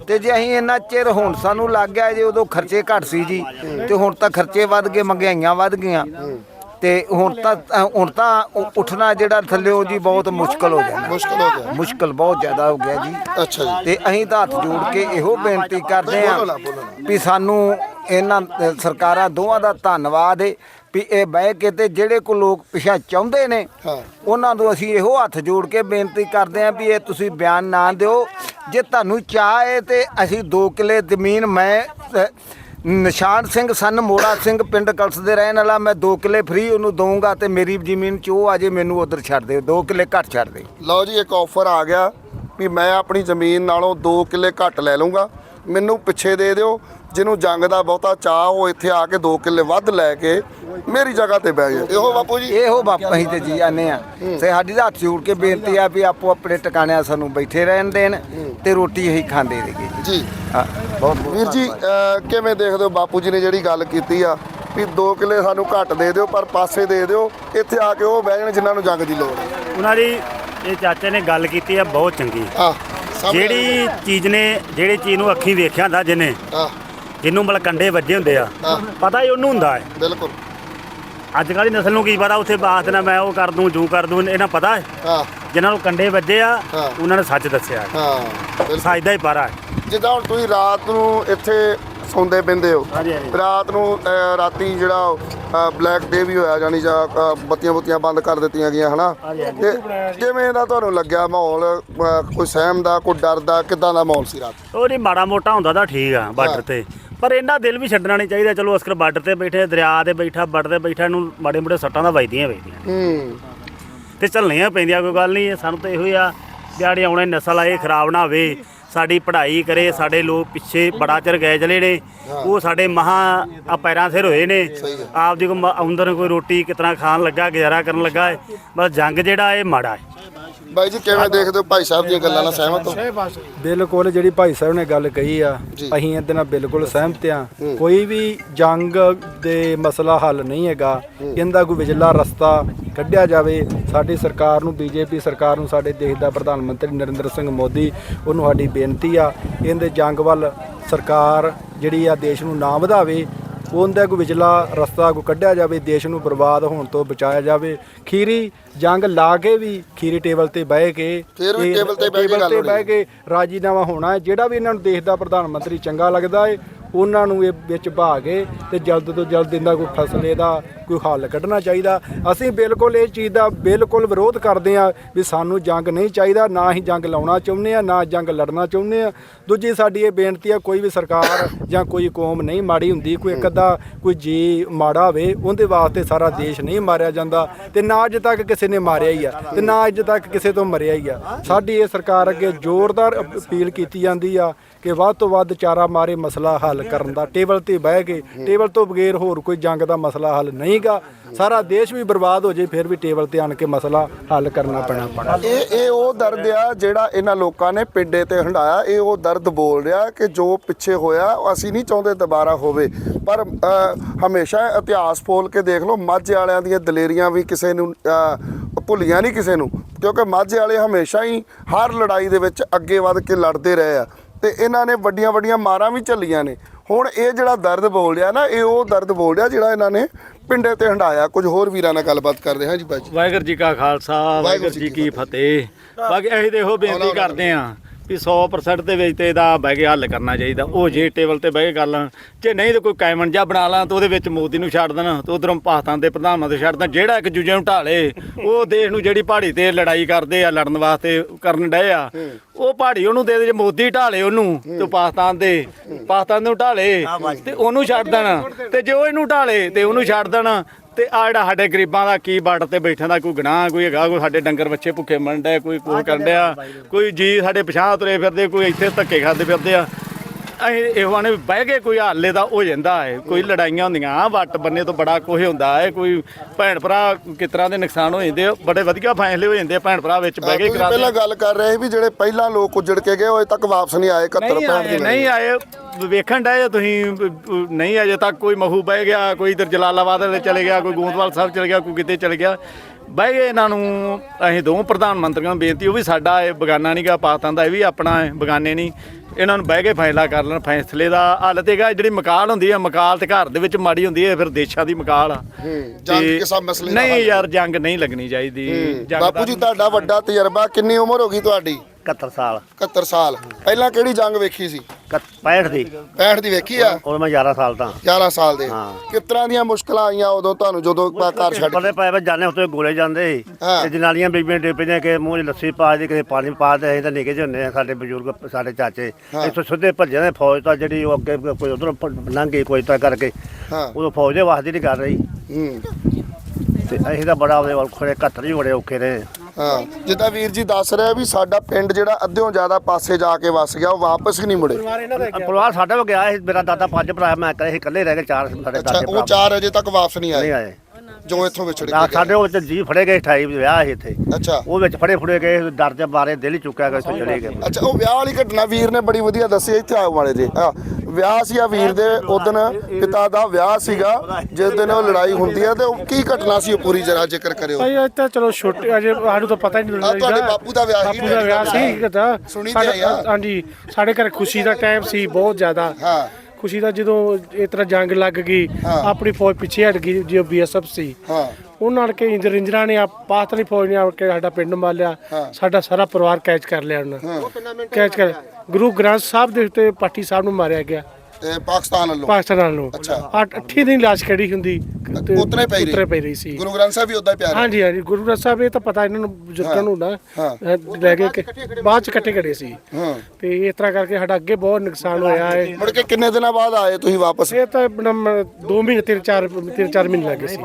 ਤੇ ਜੇ ਅਸੀਂ ਇੰਨਾ ਚਿਰ ਹੁਣ ਸਾਨੂੰ ਲੱਗ ਗਿਆ ਜੇ ਉਦੋਂ ਖਰਚੇ ਘੱਟ ਸੀ ਜੀ ਤੇ ਹੁਣ ਤਾਂ ਖਰਚੇ ਵੱਧ ਗਏ ਮਹਿੰਗਾਈਆਂ ਵੱਧ ਗਈਆਂ। ਤੇ ਹੁਣ ਤਾਂ ਹੁਣ ਤਾਂ ਉੱਠਣਾ ਜਿਹੜਾ ਥੱਲਿਓ ਜੀ ਬਹੁਤ ਮੁਸ਼ਕਲ ਹੋ ਜਾਣਾ ਮੁਸ਼ਕਲ ਹੋ ਗਿਆ। ਮੁਸ਼ਕਲ ਬਹੁਤ ਜ਼ਿਆਦਾ ਹੋ ਗਿਆ ਜੀ। ਅੱਛਾ ਜੀ। ਤੇ ਅਸੀਂ ਤਾਂ ਹੱਥ ਜੋੜ ਕੇ ਇਹੋ ਬੇਨਤੀ ਕਰਦੇ ਨਾ। ਵੀ ਸਾਨੂੰ ਇਹਨਾਂ ਸਰਕਾਰਾਂ ਦੋਵਾਂ ਦਾ ਧੰਨਵਾਦ ਹੈ ਵੀ ਇਹ ਬਹਿ ਕੇ ਤੇ ਜਿਹੜੇ ਕੋ ਲੋਕ ਪਿਛਾ ਚਾਹੁੰਦੇ ਨੇ। ਉਹਨਾਂ ਨੂੰ ਅਸੀਂ ਇਹੋ ਹੱਥ ਜੋੜ ਕੇ ਬੇਨਤੀ ਕਰਦੇ ਹਾਂ ਵੀ ਇਹ ਤੁਸੀਂ ਬਿਆਨ ਨਾ ਦਿਓ। ਜੇ ਤੁਹਾਨੂੰ ਚਾਹ ਹੈ ਤੇ ਅਸੀਂ 2 ਕਿੱਲੇ ਜ਼ਮੀਨ ਮੈਂ ਨਿਸ਼ਾਨ ਸਿੰਘ ਸਨ ਮੋੜਾ ਸਿੰਘ ਪਿੰਡ ਕਲਸ ਦੇ ਰਹਿਣ ਵਾਲਾ ਮੈਂ 2 ਕਿੱਲੇ ਫ੍ਰੀ ਉਹਨੂੰ ਦਊਂਗਾ ਤੇ ਮੇਰੀ ਜ਼ਮੀਨ ਚ ਉਹ ਆ ਜੇ ਮੈਨੂੰ ਉਧਰ ਛੱਡ ਦਿਓ 2 ਕਿੱਲੇ ਘੱਟ ਛੱਡ ਦਿਓ। ਲਓ ਜੀ ਇੱਕ ਆਫਰ ਆ ਗਿਆ ਵੀ ਮੈਂ ਆਪਣੀ ਜ਼ਮੀਨ ਨਾਲੋਂ 2 ਕਿੱਲੇ ਘੱਟ ਲੈ ਲੂੰਗਾ ਮੈਨੂੰ ਪਿੱਛੇ ਦੇ ਦਿਓ ਜਿਹਨੂੰ ਜੰਗ ਦਾ ਬਹੁਤਾ ਚਾਹ ਉਹ ਇੱਥੇ ਆ ਕੇ 2 ਕਿੱਲੇ ਵੱਧ ਲੈ ਕੇ ਮੇਰੀ ਜਗ੍ਹਾ ਤੇ ਬਹਿ ਜਾ ਇਹੋ ਬਾਪੂ ਜੀ। ਇਹੋ ਬਾਪਾ ਅਸੀਂ ਤੇ ਜੀ ਆਨੇ ਆ। ਤੇ ਸਾਡੀ ਹੱਥ ਜੋੜ ਕੇ ਬੇਨਤੀ ਆ ਵੀ ਆਪੋ ਆਪਣੇ ਟਿਕਾਣਿਆਂ ਸਾਨੂੰ ਬੈਠੇ ਰਹਿਣ ਦੇਣ ਤੇ ਰੋਟੀ ਅਸੀਂ ਖਾਂਦੇ ਰਹੀਏ। ਜੀ। ਹਾਂ। ਬਹੁਤ ਵੀਰ ਜੀ ਕਿਵੇਂ ਦੇਖਦੇ ਹੋ ਬਾਪੂ ਜੀ ਨੇ ਜਿਹੜੀ ਗੱਲ ਕੀਤੀ ਆ? ਵੀ 2 ਕਿੱਲੇ ਸਾਨੂੰ ਘੱਟ ਦੇ ਦਿਓ ਪਰ ਪਾਸੇ ਦੇ ਦਿਓ ਇੱਥੇ ਆ ਕੇ ਉਹ ਬਹਿ ਜਾਣ ਜਿਨ੍ਹਾਂ ਨੂੰ ਜੰਗ ਦੀ ਲੋੜ ਹੈ। ਉਹਨਾਂ ਦੀ ਇਹ ਚਾਚੇ ਨੇ ਗੱਲ ਕੀਤੀ ਆ ਬਹੁਤ ਚੰਗੀ। ਆ ਜਿਹੜੀ ਚੀਜ਼ ਨੇ ਜਿਹੜੀ ਚੀਜ਼ ਨੂੰ ਅੱਖੀਂ ਵੇਖਿਆ ਹੁੰਦਾ ਜਿਹਨੇ ਆ ਜਿਹਨੂੰ ਮਤਲਬ ਕੰਡੇ ਵੱਜੇ ਹੁੰਦੇ ਆ ਹਾਂ। ਪਤਾ ਹੀ ਉਹਨੂੰ ਹੁੰਦਾ ਹੈ ਬਿਲਕੁਲ ਅੱਜ ਕੱਲ੍ਹ ਦੀ ਨਸਲ ਨੂੰ ਕੀ ਪਤਾ ਉੱਥੇ ਬਾਤ ਨਾ ਮੈਂ ਉਹ ਕਰ ਦੂੰ ਜੂ ਕਰ ਦੂੰ ਇਹਨਾਂ ਪਤਾ ਹੈ ਹਾਂ ਜਿਨ੍ਹਾਂ ਨੂੰ ਕੰਡੇ ਵੱਜੇ ਆ ਹਾਂ। ਉਹਨਾਂ ਨੇ ਸੱਚ ਦੱਸਿਆ ਹੈ। ਹਾਂ ਬਿਲਕੁਲ ਸੱਚ ਦਾ ਹੀ ਪਾਰਾ ਹੈ ਜਿੱਦਾਂ ਹੁਣ ਤੁਸੀਂ ਰਾਤ ਨੂੰ ਇੱਥੇ ਸੌਂਦੇ ਪੈਂਦੇ ਹੋ ਹਾਂਜੀ, ਹਾਂਜੀ। ਰਾਤ ਨੂੰ ਅਹ, ਰਾਤੀ ਜਿਹੜਾ ਬਲੈਕ ਡੇ ਵੀ ਹੋਇਆ ਜਾਨੀ ਜਾਂ ਬੱਤੀਆਂ ਬੁੱਤੀਆਂ ਬੰਦ ਕਰ ਦਿੱਤੀਆਂ ਗਈਆਂ ਹਨਾ? ਤੇ ਕਿਵੇਂ ਦਾ ਤੁਹਾਨੂੰ ਲੱਗਿਆ ਮਾਹੌਲ? ਕੋਈ ਸਹਿਮ ਦਾ ਕੋਈ ਡਰ ਦਾ ਕਿਦਾਂ ਦਾ ਮਾਹੌਲ ਸੀ ਰਾਤ? ਉਹ ਨਹੀਂ ਮਾੜਾ ਮੋਟਾ ਹੁੰਦਾ ਤਾਂ ਠੀਕ ਆ। ਬਾਰਡਰ ਤੇ। ਪਰ ਇਹਨਾਂ ਦਿਲ ਵੀ ਛੱਡਣਾ ਨਹੀਂ ਚਾਹੀਦਾ ਚਲੋ ਅਸਕਰ ਬਾਰਡਰ ਤੇ ਬੈਠੇ ਦਰਿਆ ਤੇ ਬੈਠਾ ਬਾਰਡਰ ਤੇ ਬੈਠਾ ਨੂੰ ਮਾੜੇ ਮੋਟੇ ਸੱਟਾਂ ਦਾ ਵੱਜਦੀਆਂ ਵੱਜਦੀਆਂ ਹੂੰ। ਤੇ ਝੱਲਣੀਆਂ ਪੈਂਦੀਆਂ ਕੋਈ ਗੱਲ ਨਹੀਂ ਸਾਨੂੰ ਤਾਂ ਇਹੋ ਹੀ ਆ ਜਿਹੜੇ ਆਉਣੇ ਨਸਲ ਆ ਇਹ ਖਰਾਬ ਨਾ ਹੋਵੇ। ਸਾਡੀ ਪੜ੍ਹਾਈ ਕਰੇ ਸਾਡੇ ਲੋਕ ਪਿੱਛੇ ਬੜਾ ਚਿਰ ਗਏ ਚਲੇ ਨੇ। ਉਹ ਸਾਡੇ ਮਹਾ ਆ ਪੈਰਾਂ ਸਿਰ ਹੋਏ ਨੇ। ਆਪ ਦੀ ਕੋਈ ਆਉਂਦਰ ਕੋਈ ਰੋਟੀ ਕਿਤਨਾ ਖਾਣ ਲੱਗਾ ਗੁਜ਼ਾਰਾ ਕਰਨ ਲੱਗਾ ਹੈ। ਬਸ ਜੰਗ ਜਿਹੜਾ ਇਹ ਮਾੜਾ ਹੈ। ਬਾਈ ਜੀ ਕਿਵੇਂ ਦੇਖਦੇ ਹੋ ਭਾਈ ਸਾਹਿਬ ਦੀਆਂ ਗੱਲਾਂ ਨਾਲ ਸਹਿਮਤ ਹੋ? ਬਿਲਕੁਲ ਜਿਹੜੀ ਭਾਈ ਸਾਹਿਬ ਨੇ ਗੱਲ ਕਹੀ ਆ। ਅਸੀਂ ਇਹਦੇ ਨਾਲ ਬਿਲਕੁਲ ਸਹਿਮਤ ਆ। ਕੋਈ ਵੀ ਜੰਗ ਦੇ ਮਸਲਾ ਹੱਲ ਨਹੀਂ ਹੈਗਾ ਇਹਦਾ ਕੋਈ ਵਿਚਲਾ ਰਸਤਾ ਕੱਢਿਆ ਜਾਵੇ ਸਾਡੀ ਸਰਕਾਰ ਨੂੰ ਬੀਜੇਪੀ ਸਰਕਾਰ ਨੂੰ ਸਾਡੇ ਦੇਸ਼ ਦਾ ਪ੍ਰਧਾਨ ਮੰਤਰੀ ਨਰਿੰਦਰ ਸਿੰਘ ਮੋਦੀ ਉਹਨੂੰ ਸਾਡੀ ਬੇਨਤੀ ਆ ਇਹਦੇ ਜੰਗ ਵੱਲ ਸਰਕਾਰ ਜਿਹੜੀ ਆ ਦੇਸ਼ ਨੂੰ ਨਾ ਵਧਾਵੇ ਉਹਦਾ ਕੋਈ ਵਿਚਲਾ ਰਸਤਾ ਕੋਈ ਕੱਢਿਆ ਜਾਵੇ ਦੇਸ਼ ਨੂੰ ਬਰਬਾਦ ਹੋਣ ਤੋਂ ਬਚਾਇਆ ਜਾਵੇ ਖੀਰੀ ਜੰਗ ਲਾ ਕੇ ਵੀ ਖੀਰੀ ਟੇਬਲ ਤੇ ਬਹਿ ਕੇ ਫਿਰ ਵੀ ਟੇਬਲ ਤੇ ਬਹਿ ਕੇ ਟੇਬਲ ਗੱਲ ਤੇ ਹੋਣੀ। ਬਹਿ ਕੇ ਰਾਜੀਨਾਮਾ ਹੋਣਾ ਹੈ ਜਿਹੜਾ ਵੀ ਇਹਨਾਂ ਨੂੰ ਦੇਸ਼ ਦਾ ਪ੍ਰਧਾਨ ਮੰਤਰੀ ਚੰਗਾ ਲੱਗਦਾ ਹੈ ਉਹਨਾਂ ਨੂੰ ਇਹ ਵਿੱਚ ਭਾ ਕੇ ਤੇ ਜਲਦ ਤੋਂ ਜਲਦ ਇਹਦਾ ਕੋਈ ਫਸਲੇ ਦਾ ਕੋਈ ਹੱਲ ਕੱਢਣਾ ਚਾਹੀਦਾ। ਅਸੀਂ ਬਿਲਕੁਲ ਇਹ ਚੀਜ਼ ਦਾ ਬਿਲਕੁਲ ਵਿਰੋਧ ਕਰਦੇ ਆ ਵੀ ਸਾਨੂੰ ਜੰਗ ਨਹੀਂ ਚਾਹੀਦਾ, ਨਾ ਹੀ ਜੰਗ ਲਾਉਣਾ ਚਾਹੁੰਦੇ ਆ ਨਾ ਜੰਗ ਲੜਨਾ ਚਾਹੁੰਦੇ ਆ ਦੂਜੀ ਸਾਡੀ ਇਹ ਬੇਨਤੀ ਆ, ਕੋਈ ਵੀ ਸਰਕਾਰ ਜਾਂ ਕੋਈ ਕੌਮ ਨਹੀਂ ਮਾੜੀ ਹੁੰਦੀ, ਕੋਈ ਇੱਕ ਅੱਧਾ ਕੋਈ ਜੀ ਮਾੜਾ ਹੋਵੇ, ਉਹਦੇ ਵਾਸਤੇ ਸਾਰਾ ਦੇਸ਼ ਨਹੀਂ ਮਾਰਿਆ ਜਾਂਦਾ ਤੇ ਨਾ ਅੱਜ ਤੱਕ ਕਿਸੇ ਨੇ ਮਾਰਿਆ ਹੀ ਆ ਤੇ ਨਾ ਅੱਜ ਤੱਕ ਕਿਸੇ ਤੋਂ ਮਰਿਆ ਹੀ ਆ। ਸਾਡੀ ਇਹ ਸਰਕਾਰ ਅੱਗੇ ਜ਼ੋਰਦਾਰ ਅਪੀਲ ਕੀਤੀ ਜਾਂਦੀ ਆ ਕਿ ਵੱਧ ਤੋਂ ਵੱਧ ਚਾਰਾ ਮਾਰੇ ਮਸਲਾ ਹੱਲ ਕਰਨ ਦਾ। ਟੇਬਲ ਤੇ ਬਹਿ ਕੇ ਟੇਬਲ ਤੋਂ ਬਗੈਰ ਹੋਰ ਕੋਈ ਜੰਗ ਦਾ ਮਸਲਾ ਹੱਲ ਨਹੀਂਗਾ। ਸਾਰਾ ਦੇਸ਼ ਵੀ ਬਰਬਾਦ ਹੋ ਜੇ ਫਿਰ ਵੀ ਟੇਬਲ ਤੇ ਆਣ ਕੇ ਮਸਲਾ ਹੱਲ ਕਰਨਾ ਪੈਣਾ ਪੈਣਾ ਇਹ ਇਹ ਉਹ ਦਰਦ ਆ ਜਿਹੜਾ ਇਹਨਾਂ ਲੋਕਾਂ ਨੇ ਪਿੰਡੇ ਤੇ ਹੰਡਾਇਆ ਇਹ ਉਹ ਦਰਦ ਬੋਲ ਰਿਹਾ ਕਿ ਜੋ ਪਿੱਛੇ ਹੋਇਆ ਅਸੀਂ ਨਹੀਂ ਚਾਹੁੰਦੇ ਦੁਬਾਰਾ ਹੋਵੇ। ਪਰ ਹਮੇਸ਼ਾ ਇਤਿਹਾਸ ਫੋਲ ਕੇ ਦੇਖ ਲਓ ਮਾਝੇ ਵਾਲਿਆਂ ਦੀਆਂ ਦਲੇਰੀਆਂ ਵੀ ਕਿਸੇ ਨੂੰ ਅ, ਭੁੱਲੀਆਂ ਨਹੀਂ ਕਿਸੇ ਨੂੰ। ਕਿਉਂਕਿ ਮਾਝੇ ਵਾਲੇ ਹਮੇਸ਼ਾ ਹੀ ਹਰ ਲੜਾਈ ਦੇ ਵਿੱਚ ਅੱਗੇ ਵੱਧ ਕੇ ਲੜਦੇ ਰਹੇ ਆ। ਤੇ ਇਹਨਾਂ ਨੇ ਵੱਡੀਆਂ ਵੱਡੀਆਂ ਮਾਰਾਂ ਵੀ ਝੱਲੀਆਂ ਨੇ। ਹੁਣ ਇਹ ਜਿਹੜਾ ਦਰਦ ਬੋਲ ਰਿਹਾ ਨਾ ਇਹ ਉਹ ਦਰਦ ਬੋਲ ਰਿਹਾ ਜਿਹੜਾ ਇਹਨਾਂ ਨੇ ਪਿੰਡੇ ਤੇ ਹੰਡਾਇਆ ਕੁਝ ਹੋਰ ਵੀਰਾਂ ਨਾਲ ਗੱਲਬਾਤ ਕਰਦੇ ਹਾਂ ਜੀ ਬਾਜੀ ਵਾਹਿਗੁਰੂ ਜੀ ਕਾ ਖਾਲਸਾ ਵਾਹਿਗੁਰੂ ਜੀ ਕੀ ਫਤਿਹ। ਬਾਕੀ ਅਸੀਂ ਦੇਖੋ ਬੇਨਤੀ ਕਰਦੇ ਆਂ ਵੀ 100% ਦੇ ਵਿੱਚ ਤੇ ਇਹਦਾ ਬਹਿ ਕੇ ਹੱਲ ਕਰਨਾ ਚਾਹੀਦਾ। ਉਹ ਜੇ ਟੇਬਲ ਤੇ ਬਹਿ ਕੇ ਕਰ ਲਾਂ ਜੇ ਨਹੀਂ ਤੇ ਕੋਈ ਕਾਇਮਨ ਜਾਂ ਬਣਾ ਲਾਂ ਤਾਂ ਉਹਦੇ ਵਿੱਚ ਮੋਦੀ ਨੂੰ ਛੱਡ ਦੇਣ ਤੇ ਉਧਰੋਂ ਪਾਕਿਸਤਾਨ ਦੇ ਪ੍ਰਧਾਨ ਮੰਤਰੀ ਛੱਡ ਦੇਣ ਜਿਹੜਾ ਇੱਕ ਦੂਜੇ ਨੂੰ ਢਾਲੇ ਉਹ ਦੇਸ਼ ਨੂੰ ਜਿਹੜੀ ਪਹਾੜੀ ਤੇ ਲੜਾਈ ਕਰਦੇ ਆ ਲੜਨ ਵਾਸਤੇ ਕਰਨ ਡਏ ਆ ਉਹ ਪਹਾੜੀ ਉਹਨੂੰ ਦੇ ਦੇ ਜੇ ਮੋਦੀ ਢਾਲੇ ਉਹਨੂੰ ਤੇ ਪਾਕਿਸਤਾਨ ਦੇ ਪਾਕਿਸਤਾਨ ਨੂੰ ਢਾਲੇ ਤੇ ਉਹਨੂੰ ਛੱਡ ਦੇਣ ਤੇ ਜੇ ਉਹ ਇਹਨੂੰ ਢਾਲੇ ਤੇ ਉਹਨੂੰ ਛੱਡ ਦੇਣ ਤੇ ਆ ਜਿਹੜਾ ਸਾਡੇ ਗਰੀਬਾਂ ਦਾ ਕੀ ਬਾਰਡਰ ਤੇ ਬੈਠਿਆਂ ਦਾ ਕੋਈ ਗੁਨਾਹ ਕੋਈ ਹੈਗਾ ਕੋਈ ਸਾਡੇ ਡੰਗਰ ਬੱਚੇ ਭੁੱਖੇ ਮਰਨ ਡਏ ਕੋਈ ਕੋਈ ਕਰਨ ਡਿਆ ਕੋਈ ਜੀ ਸਾਡੇ ਪਿਛਾਂ ਤੁਰੇ ਫਿਰਦੇ ਕੋਈ ਇੱਥੇ ਧੱਕੇ ਖਾਂਦੇ ਫਿਰਦੇ ਆ। ਅਸੀਂ ਇਹੋ ਨੇ ਬਹਿ ਕੇ ਕੋਈ ਹਾਲੇ ਦਾ ਹੋ ਜਾਂਦਾ ਹੈ ਕੋਈ ਲੜਾਈਆਂ ਹੁੰਦੀਆਂ ਆ ਵੱਟ ਬੰਨੇ ਤੋਂ ਬੜਾ ਕੁਝ ਹੁੰਦਾ ਹੈ ਕੋਈ ਭੈਣ ਭਰਾ ਕਿਸ ਤਰ੍ਹਾਂ ਦੇ ਨੁਕਸਾਨ ਹੋ ਜਾਂਦੇ ਆ, ਬੜੇ ਵਧੀਆ ਫੈਸਲੇ ਹੋ ਜਾਂਦੇ ਆ ਭੈਣ ਭਰਾ ਵਿੱਚ ਬਹਿ ਕੇ ਤੁਸੀਂ ਕਰਾਉਂਦੇ ਪਹਿਲਾਂ ਗੱਲ ਕਰ ਰਹੇ ਸੀ ਵੀ ਜਿਹੜੇ ਪਹਿਲਾਂ ਲੋਕ ਉੱਜੜ ਕੇ ਗਏ ਉਹ ਅਜੇ ਤੱਕ ਵਾਪਸ ਨਹੀਂ ਆਏ 71 ਨਹੀਂ 65 ਆਏ ਦੀ ਨਹੀਂ ਆਏ ਵੇਖਣ ਡਏ ਤੁਸੀਂ ਬ- ਬ- ਨਹੀਂ ਅਜੇ ਤੱਕ ਕੋਈ ਮਹੂ ਬਹਿ ਗਿਆ ਕੋਈ ਇਧਰ ਜਲਾਲਾਬਾਦ ਵਾਲੇ ਚਲੇ ਗਿਆ ਕੋਈ ਗੋਂਦਵਾਲ ਸਾਹਿਬ ਚਲੇ ਗਿਆ ਕੋਈ ਕਿਤੇ ਚਲੇ ਗਿਆ। ਬਹਿ ਗਏ ਇਹਨਾਂ ਨੂੰ ਅਸੀਂ ਦੋ ਪ੍ਰਧਾਨ ਮੰਤਰੀਆਂ ਨੂੰ ਬੇਨਤੀ ਉਹ ਵੀ ਸਾਡਾ ਇਹ ਬਗਾਨਾ ਨਹੀਂਗਾ ਪਾਕਿਸਤਾਨ ਦਾ ਇਹ ਵੀ ਆਪਣਾ ਹੈ ਬਗਾਨੇ ਨਹੀਂ ਇਹਨਾਂ ਨੂੰ ਬਹਿ ਕੇ ਫੈਸਲਾ ਕਰ ਲੈਣ ਫੈਸਲੇ ਦਾ ਹੱਲ ਤੇ ਹੈਗਾ ਜਿਹੜੀ ਮਕਾਲ ਹੁੰਦੀ ਹੈ ਮਕਾਲ ਤੇ ਘਰ ਦੇ ਵਿੱਚ ਮਾੜੀ ਹੁੰਦੀ ਹੈ ਫਿਰ ਦੇਸ਼ਾਂ ਦੀ ਮਕਾਲ ਆ। ਜੰਗ ਕਿਸੇ ਮਸਲੇ ਨਹੀਂ ਯਾਰ ਜੰਗ ਨਹੀਂ ਲੱਗਣੀ ਚਾਹੀਦੀ ਬਾਪੂ ਜੀ ਤੁਹਾਡਾ ਵੱਡਾ ਤਜਰਬਾ ਕਿੰਨੀ ਉਮਰ ਹੋ ਗਈ ਤੁਹਾਡੀ? 71 ਸਾਲ। 71 ਸਾਲ। ਪਹਿਲਾਂ ਕਿਹੜੀ ਜੰਗ ਵੇਖੀ ਸੀ? 65 ਦੀ। 65 ਦੀ ਵੇਖੀ ਆ? ਉਹ ਮੈਂ 11 ਸਾਲ ਦਾ 11 ਸਾਲ ਦੇ। ਹਾਂ। ਕਿਸ ਤਰ੍ਹਾਂ ਦੀਆਂ ਮੁਸ਼ਕਲਾਂ ਆਈਆਂ ਉਦੋਂ ਤੁਹਾਨੂੰ ਜਦੋਂ ਘਰ ਛੱਡ ਪੱਲੇ ਪਏ ਵੇ ਜਾਣੇ ਉੱਤੇ ਗੋਲੇ ਜਾਂਦੇ ਸੀ। ਹਾਂ। ਤੇ ਜਨਾਲੀਆਂ ਬੀਬੀਆਂ ਡੇਪੇ ਨੇ ਕਿ ਮੂੰਹ 'ਚ ਲੱਸੀ ਪਾ ਦੇ ਕਿਤੇ ਪਾਣੀ ਪਾ ਦੇ ਅਸੀਂ ਤਾਂ ਨਿੱਕੇ ਜਿਹੇ ਹੁੰਦੇ ਆ ਸਾਡੇ ਬਜ਼ੁਰਗ ਸਾਡੇ ਚਾਚੇ। ਇੱਥੋਂ ਸਿੱਧੇ ਭੱਜੇ ਨੇ ਫੌਜ ਤਾਂ ਜਿਹੜੀ ਉਹ ਅੱਗੇ ਕੋਈ ਉਧਰੋਂ ਲੰਘ ਗਈ ਕੋਈ ਤਾਂ ਕਰਕੇ। ਹਾਂ। ਉਦੋਂ ਫੌਜ ਦੇ ਵਾਸਤੇ ਨਹੀਂ ਕਰ ਰਹੀ। ਹੂੰ। ਤੇ ਅਸੀਂ ਤਾਂ ਬੜਾ ਉਹਦੇ ਵੱਲ ਖੜੇ 71 ਵੀ ਬੜੇ ਔਖੇ ਰਹੇ। ਹਾਂ ਜਿੱਦਾਂ ਵੀਰ ਜੀ ਦੱਸ ਰਿਹਾ ਵੀ ਸਾਡਾ ਪਿੰਡ ਜਿਹੜਾ ਅੱਧਿਓਂ ਜ਼ਿਆਦਾ ਪਾਸੇ ਜਾ ਕੇ ਵਸ ਗਿਆ ਉਹ ਵਾਪਸ ਹੀ ਨਹੀਂ ਮੁੜੇ। ਪਰਿਵਾਰ ਸਾਡਾ ਵੀ ਗਿਆ ਸੀ ਮੇਰਾ ਦਾਦਾ ਪੰਜ ਭਰਾ ਮੈਂ ਕਹੇ ਸੀ ਇਕੱਲੇ ਰਹਿ ਗਏ ਚਾਰ ਸਾਡੇ ਅੱਛਾ ਦਾਦੇ ਉਹ ਭਰਾ। ਚਾਰ ਅਜੇ ਤੱਕ ਵਾਪਸ ਨਹੀਂ ਨਹੀਂ ਆਏ? ਆਏ। ਜੋ ਇੱਥੋਂ ਵਿਛੜ ਨਾ ਕੇ ਸਾਡੇ ਗਏ ਉਹ ਵਿੱਚ ਜੀ ਫੜੇ ਗਏ 28 ਵਿਆਹ ਸੀ ਇੱਥੇ। ਅੱਛਾ। ਉਹ ਵਿੱਚ ਫੜੇ ਫੁੜੇ ਗਏ ਡਰ ਦੇ ਬਾਰੇ ਦਿਲ ਚੁੱਕਿਆ ਗਏ ਇੱਥੋਂ ਚਲੇ ਗਏ। ਅੱਛਾ ਉਹ ਵਿਆਹ ਵਾਲੀ ਘਟਨਾ ਵੀਰ ਨੇ ਬੜੀ ਵਧੀਆ ਦੱਸੀ ਇੱਥੇ ਆਓ ਵਾਲੇ ਜੀ ਹਾਂ ਵਿਆਹ ਸੀ ਆ ਵੀਰ ਦੇ ਉਦਨ ਪਿਤਾ ਦਾ ਵਿਆਹ ਸੀਗਾ ਜਿਸ ਦਿਨ ਉਹ ਲੜਾਈ ਹੁੰਦੀ ਹੈ ਤੇ ਉਹ ਕੀ ਘਟਨਾ ਸੀ ਉਹ ਪੂਰੀ ਜਰਾ ਜ਼ਿਕਰ ਕਰਿਓ। ਭਾਈ ਇਹ ਤਾਂ ਚਲੋ ਛੋਟੇ ਅਜੇ ਸਾਨੂੰ ਤਾਂ ਪਤਾ ਹੀ ਨਹੀਂ ਆਹ ਤੁਹਾਡੇ ਬਾਪੂ ਦਾ ਵਿਆਹ ਸੀ, ਬਾਪੂ ਦਾ ਵਿਆਹ ਸੀ ਕਿਤਾ ਸੁਣੀ ਤੇ ਆਈ ਆ। ਹਾਂਜੀ ਸਾਡੇ ਘਰ ਖੁਸ਼ੀ ਦਾ ਟਾਈਮ ਸੀ ਬਹੁਤ ਜ਼ਿਆਦਾ। ਹਾਂ। ਖੁਸ਼ੀ ਦਾ ਜਦੋਂ ਇਸ ਤਰ੍ਹਾਂ ਜੰਗ ਲੱਗ ਗਈ। ਆਪਣੀ ਫੌਜ ਪਿੱਛੇ ਹਟ ਗਈ ਜੋ ਬੀਐਸਐਫ ਸੀ। ਹਾਂ। ਉਹਨਾਂ ਨਾਲ ਕੇ ਇੰਦਰ ਇੰਜਰਾਂ ਨੇ ਆ ਪਾਤਲੀ ਫੌਜ ਨੇ ਆ ਕੇ ਸਾਡਾ ਪਿੰਡ ਮਾਲਿਆ ਹਾਂ। ਸਾਡਾ ਸਾਰਾ ਪਰਿਵਾਰ ਕੈਚ ਕਰ ਲਿਆ ਉਹਨਾਂ ਕੈਚ ਕਰ ਗੁਰੂ ਗ੍ਰੰਥ ਸਾਹਿਬ ਦੇ ਉੱਤੇ ਪਾਠੀ ਸਾਹਿਬ ਨੂੰ ਮਾਰਿਆ ਗਿਆ। ਤੇ ਪਾਕਿਸਤਾਨ ਵੱਲੋਂ? ਪਾਕਿਸਤਾਨ ਨੂੰ ਅੱਛਾ। ਅੱਠ ਅੱਠੀ ਦਿਨ ਲਾਸ਼ ਖੜੀ ਹੁੰਦੀ। ਤੇ ਉਤਨੇ ਰਹੀ। ਉਤਰੇ ਪਈ ਰਹੀ ਸੀ। ਗੁਰੂ ਗ੍ਰੰਥ ਸਾਹਿਬ ਵੀ ਉਦਾਂ ਹੀ ਪਿਆਰੇ ਹਾਂਜੀ ਹਾਂਜੀ। ਗੁਰੂ ਗ੍ਰੰਥ ਸਾਹਿਬ ਇਹ ਤਾਂ ਪਤਾ ਇਹਨਾਂ ਨੂੰ ਬਜ਼ੁਰਗਾਂ ਨੂੰ ਨਾ। ਹਾਂ। ਲੈ ਕੇ ਬਾਅਦ ਚ ਇਕੱਠੇ ਖੜੇ ਸੀ। ਹਾਂ। ਤੇ ਇਸ ਤਰ੍ਹਾਂ ਕਰਕੇ ਸਾਡਾ ਅੱਗੇ ਬਹੁਤ ਨੁਕਸਾਨ ਹੋਇਆ ਹੈ। ਮੁੜ ਕੇ ਕਿੰਨੇ ਦਿਨਾਂ ਬਾਅਦ ਆਏ ਤੁਸੀਂ ਵਾਪਸ? ਇਹ ਤਾਂ ਬਣਾ 2 ਮਹੀਨੇ ਤਿੰਨ ਚਾਰ ਤਿੰਨ ਚਾਰ ਮਹੀਨੇ ਲੱਗੇ ਸੀ।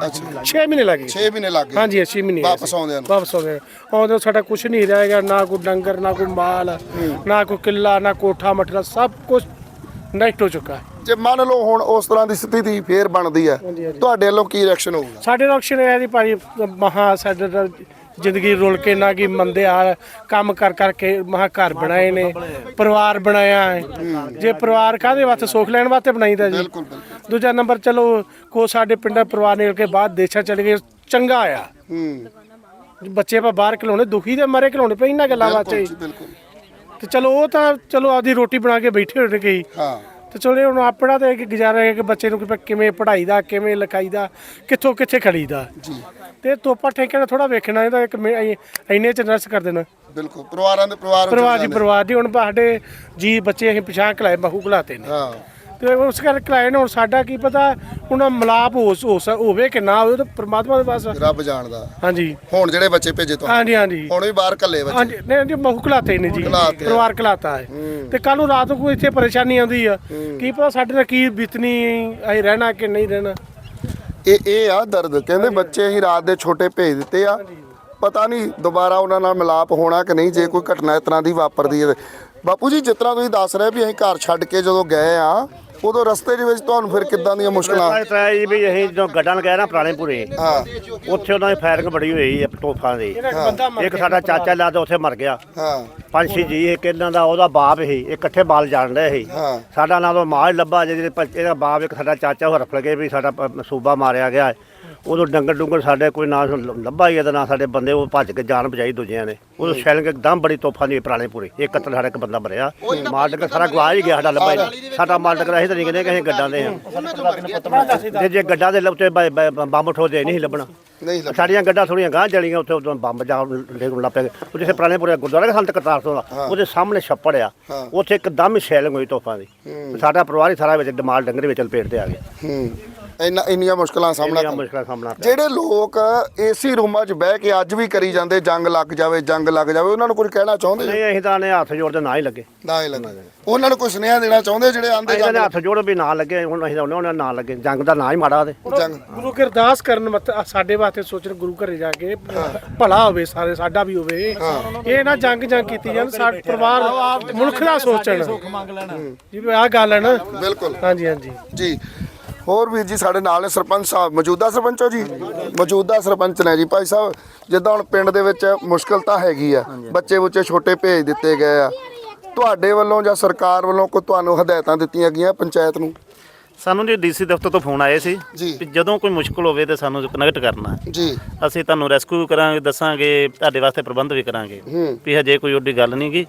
6 ਮਹੀਨੇ ਲੱਗੇ 6 ਮਹੀਨੇ ਲੱਗ ਗਏ। ਹਾਂਜੀ 6 ਮਹੀਨੇ ਵਾਪਸ ਆਉਂਦਿਆਂ ਨੂੰ। ਵਾਪਸ ਆਉਂਦੇ ਆਉਂਦੇ ਸਾਡਾ ਕੁਝ ਨਹੀਂ ਰਹੇਗਾ ਨਾ ਕੋਈ ਡੰਗਰ ਨਾ ਕੋਈ ਮਾਲ ਨਾ ਕੋਈ ਕਿੱਲਾ ਨਾ ਕੋਠਾ ਮਠਲਾ ਸਭ ਕੁਝ ਨਸ਼ਟ ਹੋ ਚੁੱਕਾ। ਹੈ ਜੇ ਮੰਨ ਲਓ ਹੁਣ ਉਸ ਤਰ੍ਹਾਂ ਦੀ ਸਥਿਤੀ ਫੇਰ ਬਣਦੀ ਹੈ। ਤੁਹਾਡੇ ਵੱਲੋਂ ਕੀ ਰਿਐਕਸ਼ਨ ਹੋਊਗਾ? ਸਾਡੇ ਰਕਸ਼ਨ ਇਹ ਹੈ ਜੀ ਭਾਈ ਮਹਾ ਸਾਡੇ ਤਾਂ ਜ਼ਿੰਦਗੀ ਰੁਲ ਕੇ ਨਾ ਕਿ ਮੰਦੇ ਹਾਲ ਕੰਮ ਕਰ ਕਰਕੇ ਮਹਾ ਘਰ ਬਣਾਏ ਨੇ ਪਰਿਵਾਰ ਬਣਾਇਆ ਹੈ। ਜੇ ਪਰਿਵਾਰ ਕਾਹਦੇ ਵਾਸਤੇ ਸੁੱਖ ਲੈਣ ਵਾਸਤੇ ਬਣਾਈਦਾ ਜੀ? ਦੂਜਾ ਨੰਬਰ ਚਲੋ ਕੋ ਸਾਡੇ ਪਿੰਡਾਂ ਪਰਿਵਾਰ ਨਿਕਲ ਕੇ ਬਾਹਰ ਦੇਸ਼ਾਂ ਚਲੇ ਗਏ ਚੰਗਾ ਆ ਹੂੰ। ਬੱਚੇ ਆਪਾਂ ਬਾਹਰ ਖਿਲਾਉਣੇ ਦੁਖੀ ਦੇ ਮਾਰੇ ਖਿਲਾਉਣੇ ਪਏ ਇਹਨਾਂ ਗੱਲਾਂ ਵਾਸਤੇ। ਤੇ ਚਲੋ ਉਹ ਤਾਂ ਚਲੋ ਆਪਦੀ ਰੋਟੀ ਬਣਾ ਕੇ ਬੈਠੇ ਹੋਣੇ ਗਈ ਹਾਂ। ਤੇ ਚਲੋ ਹੁਣ ਆਪਣਾ ਤਾਂ ਇੱਕ ਗੁਜ਼ਾਰਾ ਹੈ ਕਿ ਬੱਚੇ ਨੂੰ ਕਿ ਕਿਵੇਂ ਪੜ੍ਹਾਈ ਦਾ ਕਿਵੇਂ ਲਿਖਾਈ ਦਾ ਕਿੱਥੋਂ ਕਿੱਥੇ ਖੜੀਦਾ ਜੀ। ਤੇ ਤੋਪਾ ਠੇਕੇ ਦਾ ਥੋੜਾ ਵੇਖਣਾ ਇਹਦਾ ਇੱਕ ਮੈਂ ਇਹ- ਇੰਨੇ ਚ ਨਰਸ ਕਰ ਦੇਣਾ। ਬਿਲਕੁਲ ਪਰਿਵਾਰਾਂ ਦੇ ਪਰਿਵਾਰ ਪਰਿਵਾਰ ਦੀ। ਪਰਿਵਾਰ ਦੀ ਹੁਣ ਸਾਡੇ ਜੀ ਬੱਚੇ ਅਸੀਂ ਪਛਾਣ ਕਲਾਏ ਬਹੂ ਕਲਾਤੇ ਨੇ। ਹਾਂ। ਤੇ ਉਸ ਕਰਕੇ ਕਲਾਏ ਨੇ ਹੁਣ ਸਾਡਾ ਕੀ ਪਤਾ ਉਹਨਾਂ ਮਲਾਪ ਹੋ ਹੋ ਸਕ- ਹੋਵੇ ਕਿ ਨਾ ਹੋਵੇ ਉਹ ਤਾਂ ਪ੍ਰਮਾਤਮਾ ਦੇ ਪਾਸ ਆ। ਰੱਬ ਜਾਣਦਾ। ਹਾਂਜੀ। ਹੁਣ ਜਿਹੜੇ ਬੱਚੇ ਭੇਜੇ ਤੁਹਾਨੂੰ ਹਾਂਜੀ ਹਾਂਜੀ। ਹੁਣ ਵੀ ਬਾਹਰ ਕੱਲੇ ਬੱਚੇ। ਹਾਂਜੀ ਨਹੀਂ ਜੀ ਬਹੂ ਕਲਾਤੇ ਨੇ ਜੀ। ਘਲਾਤੇ ਆ। ਪਰਿਵਾਰ ਕਲਾਤਾ ਹੈ। ਤੇ ਕੱਲ ਨੂੰ ਰਾਤ ਨੂੰ ਕੋਈ ਇੱਥੇ ਪਰੇਸ਼ਾਨੀ ਆਉਂਦੀ ਆ ਕੀ ਪਤਾ ਸਾਡੇ ਨਾਲ ਕੀ ਬੀਤਨੀ ਅਸੀਂ ਰਹਿਣਾ ਕਿ ਨਹੀਂ ਰਹਿਣਾ। ਇਹ ਇਹ ਆ ਦਰਦ। ਕਹਿੰਦੇ ਬੱਚੇ ਹੀ ਰਾਤ ਦੇ ਛੋਟੇ ਭੇਜ ਦਿੱਤੇ ਆ। ਪਤਾ ਨਹੀਂ ਦੁਬਾਰਾ ਉਹਨਾਂ ਨਾਲ ਮਿਲਾਪ ਹੋਣਾ ਕਿ ਨਹੀਂ ਜੇ ਕੋਈ ਘਟਨਾ ਇਸ ਤਰ੍ਹਾਂ ਦੀ ਵਾਪਰਦੀ ਹੈ ਤੇ। ਬਾਪੂ ਜੀ ਜਿਸ ਤਰ੍ਹਾਂ ਤੁਸੀਂ ਦੱਸ ਰਹੇ ਵੀ ਅਸੀਂ ਘਰ ਛੱਡ ਕੇ ਜਦੋਂ ਗਏ ਆ ਉਦੋਂ ਰਸਤੇ ਦੇ ਵਿੱਚ ਤੁਹਾਨੂੰ ਫਿਰ ਕਿੱਦਾਂ ਦੀਆਂ ਮੁਸ਼ਕਲਾਂ? ਇਸ ਤਰ੍ਹਾਂ ਜੀ ਵੀ ਅਸੀਂ ਜਦੋਂ ਗੱਡਾਂ ਲਗਾਇਆ ਨਾ ਪੁਰਾਣੇ ਪੂਰੇ ਹਾਂ। ਉੱਥੇ ਉਹਨਾਂ ਦੀ ਫਾਇਰਿੰਗ ਬੜੀ ਹੋਈ ਹੈ ਤੋਫਾਂ ਦੀ। ਇੱਕ ਸਾਡਾ ਚਾਚਾ ਲਾ ਤੇ ਉੱਥੇ ਮਰ ਗਿਆ। ਹਾਂ। ਪੰਜ ਛੇ ਜੀ ਇੱਕ ਇਹਨਾਂ ਦਾ ਉਹਦਾ ਬਾਪ ਸੀ ਇਹ ਇਕੱਠੇ ਬਾਲ ਜਾਣ ਰਹੇ ਸੀ। ਹਾਂ। ਸਾਡਾ ਨਾਲ ਉਹ ਮਾਂ ਹੀ ਲੱਭਾ ਜਿਹੜੇ ਪ- ਇਹਦਾ ਬਾਪ ਇੱਕ ਸਾਡਾ ਚਾਚਾ ਉਹ ਰਫਲ ਗਏ ਵੀ ਸਾਡਾ ਸੂਬਾ ਮਾਰਿਆ ਗਿਆ। ਹੈ। ਉਦੋਂ ਡੰਗਰ ਡੁੰਗਰ ਸਾਡੇ ਕੋਈ ਨਾ ਲੱਭਾ ਹੀ ਹੈ ਤੇ ਨਾ ਸਾਡੇ ਬੰਦੇ ਉਹ ਭੱਜ ਕੇ ਜਾਨ ਬਚਾਈ ਦੂਜਿਆਂ ਨੇ। ਉਹ ਸ਼ੈਲਿੰਗ ਇੱਕਦਮ ਬੜੀ ਤੋਹਫਾ ਦੀ ਪੁਰਾਣੇ ਪੂਰੇ। ਇੱਕ ਕਤਲ ਸਾਡਾ ਇੱਕ ਬੰਦਾ ਮਰਿਆ। ਮਾਲ ਡੰਗਰ ਸਾਰਾ ਗਵਾ ਹੀ ਗਿਆ ਸਾਡਾ ਲੱਭਾ ਹੀ ਨਹੀਂ। ਸਾਡਾ ਮਾਲ ਡੰਗਰ ਅਸੀਂ ਤਾਂ ਨਹੀਂ ਕਹਿੰਦੇ ਕਿ ਅਸੀਂ ਗੱਡਾਂ ਦੇ ਹਾਂ। ਤੇ ਜੇ ਗੱਡਾਂ ਦੇ ਬ- ਬੰਬ ਠੋਦੇ ਨਹੀਂ ਸੀ ਲੱਭਣਾ। ਨਹੀਂ ਲੱਗਾ ਸਾਡੀਆਂ ਗੱਡਾਂ ਥੋੜੀਆਂ ਗਾਂ ਜਲੀਆਂ ਉੱਥੇ ਉਦੋਂ ਬੰਬ ਜਾਂ ਡੇਗਣ ਲੱਗ ਪਏ ਉਹ ਜਿੱਥੇ ਪੁਰਾਣੇ ਪੂਰੇ ਗੁਰਦੁਆਰਾ ਸੰਤ ਕਰਤਾਰ ਸਿੰਘ ਦਾ ਉਹਦੇ ਸਾਹਮਣੇ ਛੱਪੜ ਆ। ਉੱਥੇ ਇੱਕਦਮ ਹੀ ਸ਼ੈਲਿੰਗ ਹੋਈ ਤੋਹਫਾਂ ਦੀ। ਸਾਡਾ ਪਰਿਵਾਰ ਹੀ ਸਾਰਾ ਵਿੱਚ ਮਾਲ ਡੰਗਰ ਵਿੱਚ ਲਪੇਟ ਤੇ ਆ ਗਿਆ। ਹੂੰ। ਇੰਨਾ ਇੰਨੀਆਂ ਮੁਸ਼ਕਲਾਂ ਸਾਹਮਣਾ ਜਿਹੜੇ ਲੋਕ ਏਸੀ ਰੂਮਾਂ 'ਚ ਬਹਿ ਕੇ ਅੱਜ ਵੀ ਕਰੀ ਜਾਂਦੇ ਜੰਗ ਲੱਗ ਜਾਵੇ ਜੰਗ ਲੱਗ ਜਾਵੇ ਉਹਨਾਂ ਨੂੰ ਕੁਝ ਕਹਿਣਾ ਚਾਹੁੰਦੇ? ਨਹੀਂ ਅਸੀਂ ਤਾਂ ਨੇ ਹੱਥ ਜੋੜਦੇ ਨਾ ਹੀ ਲੱਗੇ। ਨਾ ਹੀ ਲੱਗੇ। ਉਹਨਾਂ ਨੂੰ ਕੋਈ ਸੁਨੇਹਾ ਦੇਣਾ ਚਾਹੁੰਦੇ ਜਿਹੜੇ ਆਂਦੇ ਤਾਂ ਨੇ ਹੱਥ ਜੋੜ ਵੀ ਨਾ ਲੱਗੇ ਹੁਣ ਅਸੀਂ ਤਾਂ ਉਹਨਾਂ ਨਾਲ ਨਾ ਲੱਗੇ। ਜੰਗ ਦਾ ਨਾ ਹੀ ਮਾੜਾ ਉਹਦੇ। ਜੰਗ ਗੁਰੂ ਕੀ ਅਰਦਾਸ ਕਰਨ ਸਾਡੇ ਵਾਸਤੇ ਸੋਚਣ ਗੁਰੂ ਘਰੇ ਜਾ ਕੇ ਭਲਾ ਹੋਵੇ ਸਾਰੇ ਸਾਡਾ ਵੀ ਹੋਵੇ। ਇਹ ਨਾ ਜੰਗ ਜੰਗ ਕੀਤੀ ਜਾਣ ਸਾਡੇ ਪਰਿਵਾਰ ਮੁਲਕ ਦਾ ਸੋਚਣ। ਜੀ ਆਹ ਗੱਲ ਹੈ ਨਾ। ਬਿਲਕੁਲ। ਹਾਂਜੀ ਹਾਂਜੀ। ਜੀ। ਹੋਰ ਵੀਰ ਜੀ ਸਾਡੇ ਨਾਲ ਨੇ ਸਰਪੰਚ ਸਾਹਿਬ। ਮੌਜੂਦਾ ਸਰਪੰਚ ਹੋ ਜੀ? ਮੌਜੂਦਾ ਸਰਪੰਚ ਨੇ ਜੀ। ਭਾਈ ਸਾਹਿਬ ਜਿੱਦਾਂ ਹੁਣ ਪਿੰਡ ਦੇ ਵਿੱਚ ਮੁਸ਼ਕਲ ਤਾਂ ਹੈਗੀ ਆ। ਬੱਚੇ ਬੁੱਚੇ ਛੋਟੇ ਭੇਜ ਦਿੱਤੇ ਗਏ ਆ। ਤੁਹਾਡੇ ਵੱਲੋਂ ਜਾਂ ਸਰਕਾਰ ਵੱਲੋਂ ਕੋਈ ਤੁਹਾਨੂੰ ਹਦਾਇਤਾਂ ਦਿੱਤੀਆਂ ਗਈਆਂ ਪੰਚਾਇਤ ਨੂੰ? ਸਾਨੂੰ ਜੀ ਡੀਸੀ ਦਫ਼ਤਰ ਤੋਂ ਫੋਨ ਆਏ ਸੀ ਜੀ। ਵੀ ਜਦੋਂ ਕੋਈ ਮੁਸ਼ਕਲ ਹੋਵੇ ਤੇ ਸਾਨੂੰ ਕਨੈਕਟ ਕਰਨਾ। ਜੀ। ਅਸੀਂ ਤੁਹਾਨੂੰ ਰੈਸਕਿਊ ਕਰਾਂਗੇ ਦੱਸਾਂਗੇ ਤੁਹਾਡੇ ਵਾਸਤੇ ਪ੍ਰਬੰਧ ਵੀ ਕਰਾਂਗੇ। ਵੀ ਹਜੇ ਕੋਈ ਓਡੀ ਗੱਲ ਨਹੀਂ ਗੀ।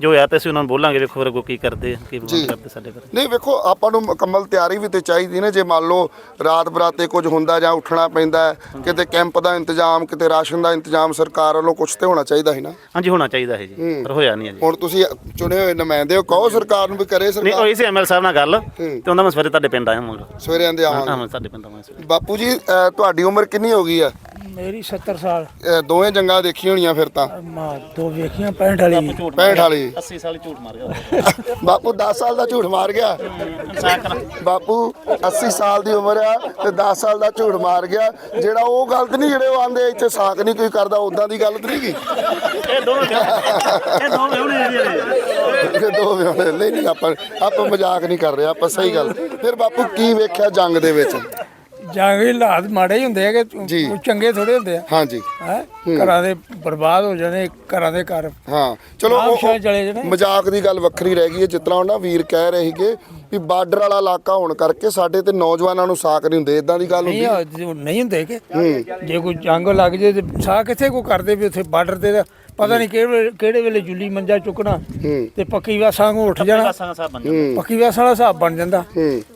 ਜੋ ਹੋਇਆ ਤੇ ਅਸੀਂ ਉਹਨਾਂ ਨੂੰ ਬੋਲਾਂਗੇ ਵੇਖੋ ਫਿਰ ਅੱਗੋਂ ਕੀ ਕਰਦੇ ਆ, ਕੀ ਪ੍ਰਬੰਧ ਕਰਦੇ ਸਾਡੇ ਫਿਰ ਨਹੀਂ ਵੇਖੋ ਆਪਾਂ ਨੂੰ ਮੁਕੰਮਲ ਤਿਆਰੀ ਵੀ ਤੇ ਚਾਹੀਦੀ ਨੇ। ਜੇ ਮੰਨ ਲਓ ਰਾਤ ਬਰਾਤੇ ਕੁਝ ਹੁੰਦਾ ਜਾਂ ਉੱਠਣਾ ਪੈਂਦਾ ਹੈ, ਕਿਤੇ ਕੈਂਪ ਦਾ ਇੰਤਜ਼ਾਮ ਕਿਤੇ ਰਾਸ਼ਨ ਦਾ ਇੰਤਜ਼ਾਮ ਸਰਕਾਰ ਵੱਲੋਂ ਕੁਝ ਤੇ ਹੋਣਾ ਚਾਹੀਦਾ ਹੈ ਨਾ। ਹਾਂਜੀ ਹੋਣਾ ਚਾਹੀਦਾ ਹੈ ਜੀ ਪਰ ਹੋਇਆ ਨਹੀਂ ਅਜੇ ਹੁਣ ਤੁਸੀਂ ਚੁਣੇ ਹੋਏ ਨੁਮਾਇੰਦੇ ਹੋ ਕਹੋ ਸਰਕਾਰ ਨੂੰ ਵੀ ਕਰੇ ਨਹੀਂ ਸਰਕਾਰ। ਹੋਈ ਸੀ ਐਮਐਲ ਸਾਹਿਬ ਨਾਲ ਗੱਲ ਤੇ ਉਹਨਾਂ ਮੈਂ ਸਵੇਰੇ ਤੁਹਾਡੇ ਪਿੰਡ ਆਇਆ ਹਾਂ ਸਵੇਰੇ ਆਂਦੇ ਆਵਾਂਗੇ। ਹਾਂ ਸਾਡੇ ਪਿੰਡ ਆਵਾਂਗੇ ਬਾਪੂ ਜੀ ਅਹ ਤੁਹਾਡੀ ਉਮਰ ਕਿੰਨੀ ਹੋ ਗਈ ਆ? ਮੇਰੀ 70 ਸਾਲ। ਅਹ ਦੋਵੇਂ ਜੰਗਾਂ ਦੇਖੀਆਂ ਹੋਣੀਆਂ ਫਿਰ ਤਾਂ। ਮਾਂ ਦੋ ਵੇਖੀਆਂ 65 ਵਾਲੀ। 65 ਵਾਲੀ। 80 ਸਾਲ ਝੂਠ ਮਾਰ ਗਿਆ [LAUGHS] ਬਾਪੂ 10 ਸਾਲ ਦਾ ਝੂਠ ਮਾਰ ਗਿਆ। ਬਾਪੂ 80 ਸਾਲ ਦੀ ਉਮਰ ਆ ਤੇ 10 ਸਾਲ ਦਾ ਝੂਠ ਮਾਰ ਗਿਆ। ਜਿਹੜਾ ਉਹ ਗਲਤ ਨਹੀਂ ਜਿਹੜੇ ਉਹ ਆਂਦੇ ਇੱਥੇ ਸਾਕ ਨਹੀਂ ਕੋਈ ਕਰਦਾ ਉਦਾਂ ਦੀ ਗਲਤ ਨਹੀਂ ਗੀ। ਇਹ ਦੋਵੇਂ ਇਹ ਦੋਵੇਂ ਹੁਣੇ ਜਿਹੜੇ ਇਹ ਦੋ ਵਿਆਹ ਨਹੀਂ ਨਹੀਂ ਆਪਾਂ ਆਪਾਂ ਮਜ਼ਾਕ ਨਹੀਂ ਕਰ ਰਹੇ ਆਪਾਂ ਸਹੀ ਗੱਲ। ਫਿਰ ਬਾਪੂ ਕੀ ਵੇਖਿਆ ਜੰਗ ਦੇ ਵਿੱਚ? ਜੰਗ ਹਾਲਾਤ ਮਾੜੇ ਹੀ ਹੁੰਦੇ ਜੀ। ਕੋਈ ਚੰਗੇ ਥੋੜੇ ਹੁੰਦੇ ਆ। ਹਾਂਜੀ। ਹੈ? ਘਰਾਂ ਦੇ ਬਰਬਾਦ ਹੋ ਜਾਣੇ ਘਰਾਂ ਦੇ ਘਰ ਹਾਂ ਚਲੋ ਆਮ ਉਹ- ਸ਼ਾਇਦ ਚਲੇ ਜਾਣੇ। ਮਜ਼ਾਕ ਦੀ ਗੱਲ ਵੱਖਰੀ ਰਹਿ ਗਈ ਹੈ ਤਰ੍ਹਾਂ ਉਹਨਾਂ ਵੀਰ ਕਹਿ ਰਹੇ ਸੀਗੇ ਵੀ ਬਾਰਡਰ ਵਾਲਾ ਇਲਾਕਾ ਹੋਣ ਕਰਕੇ ਸਾਡੇ ਤੇ ਨੌਜਵਾਨਾਂ ਨੂੰ ਸਾਕ ਨਹੀਂ ਹੁੰਦੇ ਇਦਾਂ ਦੀ ਗੱਲ ਨਹੀਂ ਹੁੰਦੀ ਆ, ਜੋ ਨਹੀਂ ਹੁੰਦੇ ਕਿ ਜੇ ਕੋਈ ਜੰਗ ਲੱਗ ਜੇ ਤੇ ਸਾਹ ਕਿੱਥੇ ਕੋ ਕਰਦੇ ਵੀ ਉੱਥੇ ਬਾਰਡਰ ਤੇ ਤਾਂ ਪਤਾ ਨਹੀਂ ਕਿਹੜੇ ਵੇਲੇ- ਕਿਹੜੇ ਵੇਲੇ ਜੁੱਲੀ ਮੰਜਾ ਚੁੱਕਣਾ ਤੇ ਪੱਕੀ ਵਾਸਾਂ ਨੂੰ ਉੱਠ ਜਾਣਾ। ਸਾਂ ਸਾਹਿਬ ਬਣ ਜਾਂਦੇ। ਪੱਕੀ ਵਾਸਾਂ ਵਾਲਾ ਹਿਸਾਬ ਬਣ ਜਾਂਦਾ।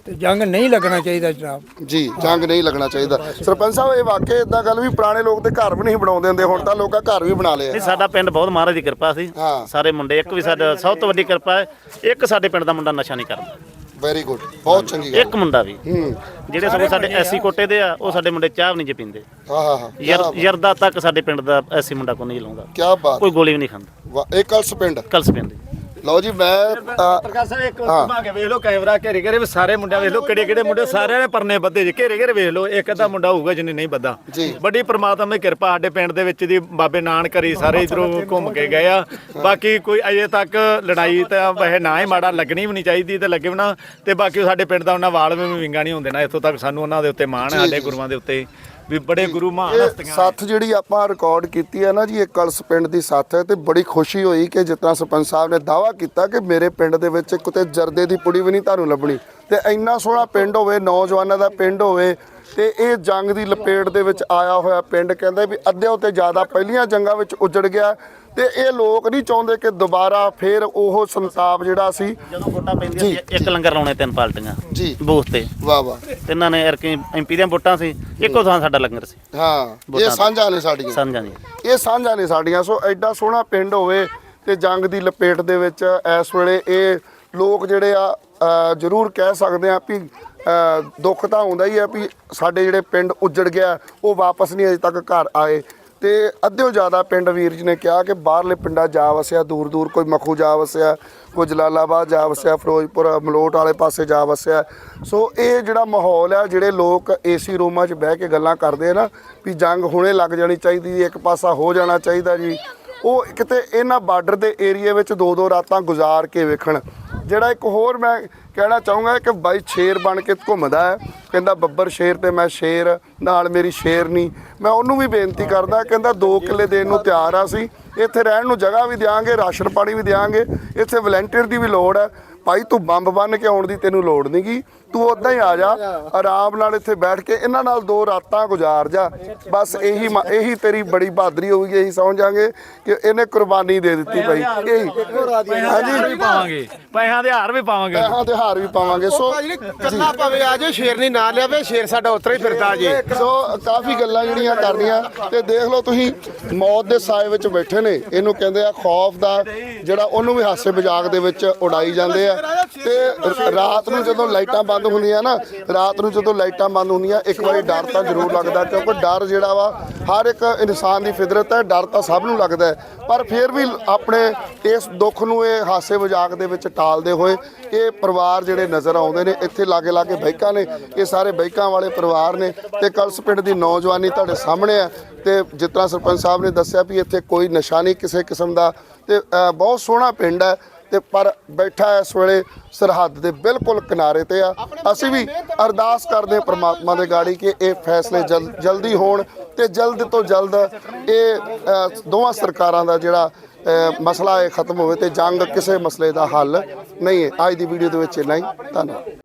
ਤੇ ਜੰਗ ਨਹੀਂ ਲੱਗਣਾ ਚਾਹੀਦਾ ਜਨਾਬ। ਜੀ ਜੰਗ ਨਹੀਂ ਲੱਗਣਾ ਚਾਹੀਦਾ। ਸਰਪੰਚ ਸਾਹਿਬ ਇਹ ਵਾਕਈ ਇਦਾਂ ਗੱਲ ਵੀ ਪੁਰਾਣੇ ਲੋਕ ਤੇ ਘਰ ਵੀ ਨਹੀਂ ਬਣਾਉਂਦੇ ਹੁੰਦੇ ਹੁਣ ਤਾਂ ਲੋਕਾਂ ਘਰ ਵੀ ਬਣਾ ਲਏ ਨਹੀਂ ਆ ਸਾਡਾ ਪਿੰਡ ਬਹੁਤ ਮਹਾਰਾਜ ਦੀ ਕਿਰਪਾ ਸੀ। ਹਾਂ। ਸਾਰੇ ਮੁੰਡੇ ਇੱਕ ਵੀ ਸਾਡਾ ਸਭ ਤੋਂ ਵੱਡੀ ਕਿਰਪਾ ਹੈ ਇੱਕ ਸਾਡੇ ਪਿੰਡ ਦਾ ਮੁੰਡਾ ਨਸ਼ਾ ਨਹੀਂ ਕਰਦਾ। ਵੈਰੀ ਗੁੱਡ ਬਹੁਤ ਚੰਗੀ ਗੱਲ ਇੱਕ ਮੁੰਡਾ ਵੀ। ਹੂੰ। ਜਿਹੜੇ ਸਗੋਂ ਸਾਡੇ ਐਸੀ ਕੋਟੇ ਦੇ ਆ ਉਹ ਸਾਡੇ ਮੁੰਡੇ ਚਾਹ ਵੀ ਨਹੀਂ ਜੇ ਪੀਂਦੇ। ਹਾਂ ਹਾਂ ਹਾਂ। ਯਰ ਯਰਦਾ ਤੱਕ ਸਾਡੇ ਪਿੰਡ ਦਾ ਐਸੀ ਮੁੰਡਾ ਕੋਈ ਨਹੀਂ ਲਾਉਂਦਾ। ਕੀ ਬਾਤ। ਕੋਈ ਗੋਲੀ ਵੀ ਨਹੀਂ ਖਾਂਦਾ। ਵਾਹ, ਇਹ ਕਲਸ ਪਿੰਡ। ਕਲਸ ਪਿੰਡ। ਲਓ ਜੀ ਮੈਂ ਪ੍ਰਕਾਸ਼ ਸਾਹਿਬ ਇੱਕ ਘੁਮਾ ਕੇ ਵੇਖ ਲਓ ਕੈਮਰਾ ਘੇਰੇ ਘੇਰੇ ਵੀ ਸਾਰੇ ਮੁੰਡਿਆਂ ਵੇਖ ਲਓ ਕਿਹੜੇ ਕਿਹੜੇ ਮੁੰਡੇ ਸਾਰਿਆਂ ਨੇ ਪਰਨੇ ਬੱਦੇ ਜੀ ਘੇਰੇ ਘੇਰੇ ਵੇਖ ਲਓ ਇੱਕ ਅੱਧਾ ਮੁੰਡਾ ਹੋਊਗਾ ਜਿਹਨੇ ਨਹੀਂ ਬੱਦਾ। ਵੱਡੀ ਪ੍ਰਮਾਤਮਾ ਦੀ ਕਿਰਪਾ ਸਾਡੇ ਪਿੰਡ ਦੇ ਵਿੱਚ ਦੀ ਬਾਬੇ ਨਾਨਕ ਹਰੀ ਸਾਰੇ ਇਧਰੋਂ ਘੁੰਮ ਕੇ ਗਏ ਆ। ਬਾਕੀ ਕੋਈ ਅਜੇ ਤੱਕ ਲੜਾਈ ਤਾਂ ਵੈਸੇ ਨਾ ਹੀ ਮਾੜਾ ਲੱਗਣੀ ਵੀ ਨਹੀਂ ਚਾਹੀਦੀ ਤੇ ਲੱਗੇ ਵੀ ਨਾ। ਤੇ ਬਾਕੀ ਸਾਡੇ ਪਿੰਡ ਦਾ ਉਹਨਾਂ ਵਾਲ ਵੀ ਵਿੰਗਾ ਨਹੀਂ ਹੁੰਦੇ ਨਾ ਇੱਥੋਂ ਤੱਕ ਸਾਨੂੰ ਉਹਨਾਂ ਦੇ ਉੱਤੇ ਮਾਣ ਹੈ ਸਾਡੇ ਗੁਰੂਆਂ ਦੇ ਉੱਤੇ। ਵੀ ਬੜੇ ਗੁਰੂ ਮਹਾਨ ਹਸਤੀਆਂ ਸੱਥ ਜਿਹੜੀ ਆਪਾਂ ਰਿਕਾਰਡ ਕੀਤੀ ਹੈ ਨਾ ਜੀ ਇਹ ਕਲਸ ਪਿੰਡ ਦੀ ਸੱਥ ਹੈ ਤੇ ਬੜੀ ਖੁਸ਼ੀ ਹੋਈ ਕਿ ਜਿਸ ਤਰ੍ਹਾਂ ਸਰਪੰਚ ਸਾਹਿਬ ਨੇ ਦਾਵਾ ਕੀਤਾ ਕਿ ਮੇਰੇ ਪਿੰਡ ਦੇ ਵਿੱਚ ਕਿਤੇ ਜਰਦੇ ਦੀ ਪੁੜੀ ਵੀ ਨਹੀਂ ਤੁਹਾਨੂੰ ਲੱਭਣੀ ਤੇ ਇੰਨਾ ਸੋਹਣਾ ਪਿੰਡ ਹੋਵੇ ਨੌਜਵਾਨਾਂ ਦਾ ਪਿੰਡ ਹੋਵੇ ਤੇ ਇਹ ਜੰਗ ਦੀ ਲਪੇਟ ਦੇ ਵਿੱਚ ਆਇਆ ਹੋਇਆ ਪਿੰਡ ਕਹਿੰਦੇ ਵੀ ਅੱਧਿਆਂ ਤੇ ਜ਼ਿਆਦਾ ਪਹਿਲੀਆਂ ਜੰਗਾਂ ਵਿੱਚ ਉਜੜ ਗਿਆ ਤੇ ਇਹ ਲੋਕ ਨਹੀਂ ਚਾਹੁੰਦੇ ਕਿ ਦੁਬਾਰਾ ਫੇਰ ਉਹ ਸੰਤਾਪ ਜਿਹੜਾ ਸੀ। ਜਦੋਂ ਵੋਟਾਂ ਪੈਂਦੀਆਂ ਸੀ ਇੱਕ ਲੰਗਰ ਲਾਉਣੇ ਤਿੰਨ ਪਾਲਟੀਆਂ ਜੀ। ਬੂਥ ਤੇ। ਵਾਹ ਵਾਹ। ਤਿੰਨਾਂ ਨੇ ਐਰਕੀ ਐਮਪੀ ਦੀਆਂ ਵੋਟਾਂ ਸੀ ਇੱਕੋ ਥਾਂ ਸਾਡਾ ਲੰਗਰ ਸੀ। ਹਾਂ ਇਹ। ਸਾਂਝਾ ਨੇ ਸਾਡੀਆਂ। ਸਮਝਾਂ ਨਹੀਂ ਇਹ ਸਾਂਝਾ ਨੇ ਸਾਡੀਆਂ ਸੋ ਐਡਾ ਸੋਹਣਾ ਪਿੰਡ ਹੋਵੇ ਤੇ ਜੰਗ ਦੀ ਲਪੇਟ ਦੇ ਵਿੱਚ ਇਸ ਵੇਲੇ ਇਹ ਲੋਕ ਜਿਹੜੇ ਆ ਜ਼ਰੂਰ ਕਹਿ ਸਕਦੇ ਆ ਵੀ ਦੁੱਖ ਤਾਂ ਆਉਂਦਾ ਹੀ ਹੈ ਵੀ ਸਾਡੇ ਜਿਹੜੇ ਪਿੰਡ ਉਜੜ ਗਿਆ, ਉਹ ਵਾਪਸ ਨਹੀਂ ਅਜੇ ਤੱਕ ਘਰ ਆਏ। ਤੇ ਅੱਧਿਓ ਜ਼ਿਆਦਾ ਪਿੰਡ ਵੀਰ ਜੀ ਨੇ ਕਿਹਾ ਕਿ ਬਾਹਰਲੇ ਪਿੰਡਾਂ ਜਾ ਵਸਿਆ ਦੂਰ ਦੂਰ ਕੋਈ ਮਖੂ ਜਾ ਵਸਿਆ, ਕੋਈ ਜਲਾਲਾਬਾਦ ਜਾ ਵਸਿਆ, ਫਿਰੋਜ਼ਪੁਰ, ਮਲੋਟ ਵਾਲੇ ਪਾਸੇ ਜਾ ਵਸਿਆ। ਸੋ ਇਹ ਜਿਹੜਾ ਮਾਹੌਲ ਆ, ਜਿਹੜੇ ਲੋਕ ਏਸੀ ਰੂਮਾਂ 'ਚ ਬਹਿ ਕੇ ਗੱਲਾਂ ਕਰਦੇ ਆ ਨਾ, ਵੀ ਜੰਗ ਹੁਣੇ ਲੱਗ ਜਾਣੀ ਚਾਹੀਦੀ, ਇੱਕ ਪਾਸਾ ਹੋ ਜਾਣਾ ਚਾਹੀਦਾ ਜੀ। ਉਹ ਕਿਤੇ ਇਹਨਾਂ ਬਾਰਡਰ ਦੇ ਏਰੀਏ ਵਿੱਚ ਦੋ ਦੋ ਰਾਤਾਂ ਗੁਜ਼ਾਰ ਕੇ ਵੇਖਣ। ਜਿਹੜਾ ਇੱਕ ਹੋਰ ਮੈਂ ਕਹਿਣਾ ਚਾਹੂੰਗਾ ਕਿ ਬਾਈ ਸ਼ੇਰ ਬਣ ਕੇ ਘੁੰਮਦਾ ਹੈ। ਕਹਿੰਦਾ, ਬੱਬਰ ਸ਼ੇਰ ਤੇ ਮੈਂ ਸ਼ੇਰ, ਨਾਲ ਮੇਰੀ ਸ਼ੇਰਨੀ ਮੈਂ ਉਹਨੂੰ ਵੀ ਬੇਨਤੀ ਕਰਦਾ, ਕਹਿੰਦਾ 2 ਕਿੱਲੇ ਦੇਣ ਨੂੰ ਤਿਆਰ ਆ ਸੀ ਇੱਥੇ ਰਹਿਣ ਨੂੰ ਜਗ੍ਹਾ ਵੀ ਦਿਆਂਗੇ, ਰਾਸ਼ਨ ਪਾਣੀ ਵੀ ਦਿਆਂਗੇ। ਇੱਥੇ ਵਲੰਟੀਅਰ ਦੀ ਵੀ ਲੋੜ ਹੈ। ਭਾਈ, ਤੂੰ ਬੰਬ ਬੰਨ ਕੇ ਆਉਣ ਦੀ ਤੈਨੂੰ ਲੋੜ ਨਹੀਂਗੀ ਤੂੰ ਉਦਾਂ ਹੀ ਆ ਜਾ ਆਰਾਮ ਨਾਲ ਇੱਥੇ ਬੈਠ ਕੇ ਇਹਨਾਂ ਨਾਲ ਦੋ ਰਾਤਾਂ ਗੁਜ਼ਾਰ ਜਾ। ਬਸ ਇਹੀ ਇਹੀ ਤੇਰੀ ਬੜੀ ਬਹਾਦਰੀ ਹੋਊਗੀ ਇਹੀ ਸਮਝਾਂਗੇ ਕਿ ਇਹਨੇ ਕੁਰਬਾਨੀ ਦੇ ਦਿੱਤੀ ਭਾਈ। ਇਹੀ। ਹਾਂਜੀ। ਪਾਵਾਂਗੇ। ਪੈਸਿਆਂ ਦੇ ਹਾਰ ਵੀ ਪਾਵਾਂਗੇ। ਪੈਸਿਆਂ ਦੇ ਹਾਰ ਵੀ ਪਾਵਾਂਗੇ। ਸੋ ਕੱਲਾ ਭਾਵੇਂ ਆ ਜੇ ਸ਼ੇਰਨੀ ਨਾ ਲਿਆਵੇ ਸ਼ੇਰ ਸਾਡਾ ਉਤਰਾ ਹੀ ਫਿਰਦਾ ਜੇ। ਸੋ ਕਾਫੀ ਗੱਲਾਂ ਜਿਹੜੀਆਂ ਕਰਨੀਆਂ ਤੇ ਦੇਖ ਲਓ ਤੁਸੀਂ ਮੌਤ ਦੇ ਸਾਏ ਵਿੱਚ ਬੈਠੇ ਨੇ। ਇਹਨੂੰ ਕਹਿੰਦੇ ਆ ਖੌਫ ਦਾ ਜਿਹੜਾ ਉਹਨੂੰ ਵੀ ਹਾਸੇ ਮਜ਼ਾਕ ਦੇ ਵਿੱਚ ਉਡਾਈ ਜਾਂਦੇ ਆ। ਤੇ ਰਾਤ ਨੂੰ ਜਦੋਂ ਲਾਈਟਾਂ ਬੰਦ ਹੁੰਦੀਆਂ ਨਾ, ਰਾਤ ਨੂੰ ਜਦੋਂ ਲਾਈਟਾਂ ਬੰਦ ਹੁੰਦੀਆਂ, ਇੱਕ ਵਾਰੀ ਡਰ ਤਾਂ ਜ਼ਰੂਰ ਲੱਗਦਾ, ਕਿਉਂਕਿ ਡਰ ਜਿਹੜਾ ਵਾ, ਹਰ ਇੱਕ ਇਨਸਾਨ ਦੀ ਫਿਤਰਤ ਹੈ, ਡਰ ਤਾਂ ਸਭ ਨੂੰ ਲੱਗਦਾ ਹੈ। ਪਰ ਫਿਰ ਵੀ ਆਪਣੇ ਇਸ ਦੁੱਖ ਨੂੰ, ਇਹ ਹਾਸੇ ਮਜ਼ਾਕ ਦੇ ਵਿੱਚ ਟਾਲਦੇ ਹੋਏ, ਇਹ ਪਰਿਵਾਰ ਜਿਹੜੇ ਨਜ਼ਰ ਆਉਂਦੇ ਨੇ, ਇੱਥੇ ਲਾਗੇ ਲਾਗੇ ਬਾਈਕਾਂ ਨੇ, ਇਹ ਸਾਰੇ ਬਾਈਕਾਂ ਵਾਲੇ ਪਰਿਵਾਰ ਨੇ, ਤੇ ਕਲਸ ਪਿੰਡ ਦੀ ਨੌਜਵਾਨੀ ਤੁਹਾਡੇ ਸਾਹਮਣੇ ਆ ਤੇ ਜਿਸ ਤਰ੍ਹਾਂ ਸਰਪੰਚ ਸਾਹਿਬ ਨੇ ਦੱਸਿਆ ਵੀ ਇੱਥੇ ਕੋਈ ਨਸ਼ਾ ਨਹੀਂ ਕਿਸੇ ਕਿਸਮ ਦਾ, ਤੇ ਬਹੁਤ ਸੋਹਣਾ ਪਿੰਡ ਹੈ। ਤੇ ਪਰ ਬੈਠਾ ਇਸ ਵੇਲੇ ਸਰਹੱਦ ਦੇ ਬਿਲਕੁਲ ਕਿਨਾਰੇ ਤੇ ਆ। ਅਸੀਂ ਵੀ ਅਰਦਾਸ ਕਰਦੇ ਹਾਂ ਪ੍ਰਮਾਤਮਾ ਦੇ ਗਾੜੀ ਕਿ ਇਹ ਫੈਸਲੇ ਜਲ- ਜਲਦੀ ਹੋਣ ਤੇ ਜਲਦ ਤੋਂ ਜਲਦ ਇਹ ਦੋਵਾਂ ਸਰਕਾਰਾਂ ਦਾ ਜਿਹੜਾ ਮਸਲਾ ਇਹ ਖਤਮ ਹੋਵੇ ਤੇ ਜੰਗ ਕਿਸੇ ਮਸਲੇ ਦਾ ਹੱਲ ਨਹੀਂ ਹੈ। ਅੱਜ ਦੀ ਵੀਡੀਓ ਦੇ ਵਿੱਚ ਇੰਨਾ ਹੀ। ਧੰਨਵਾਦ।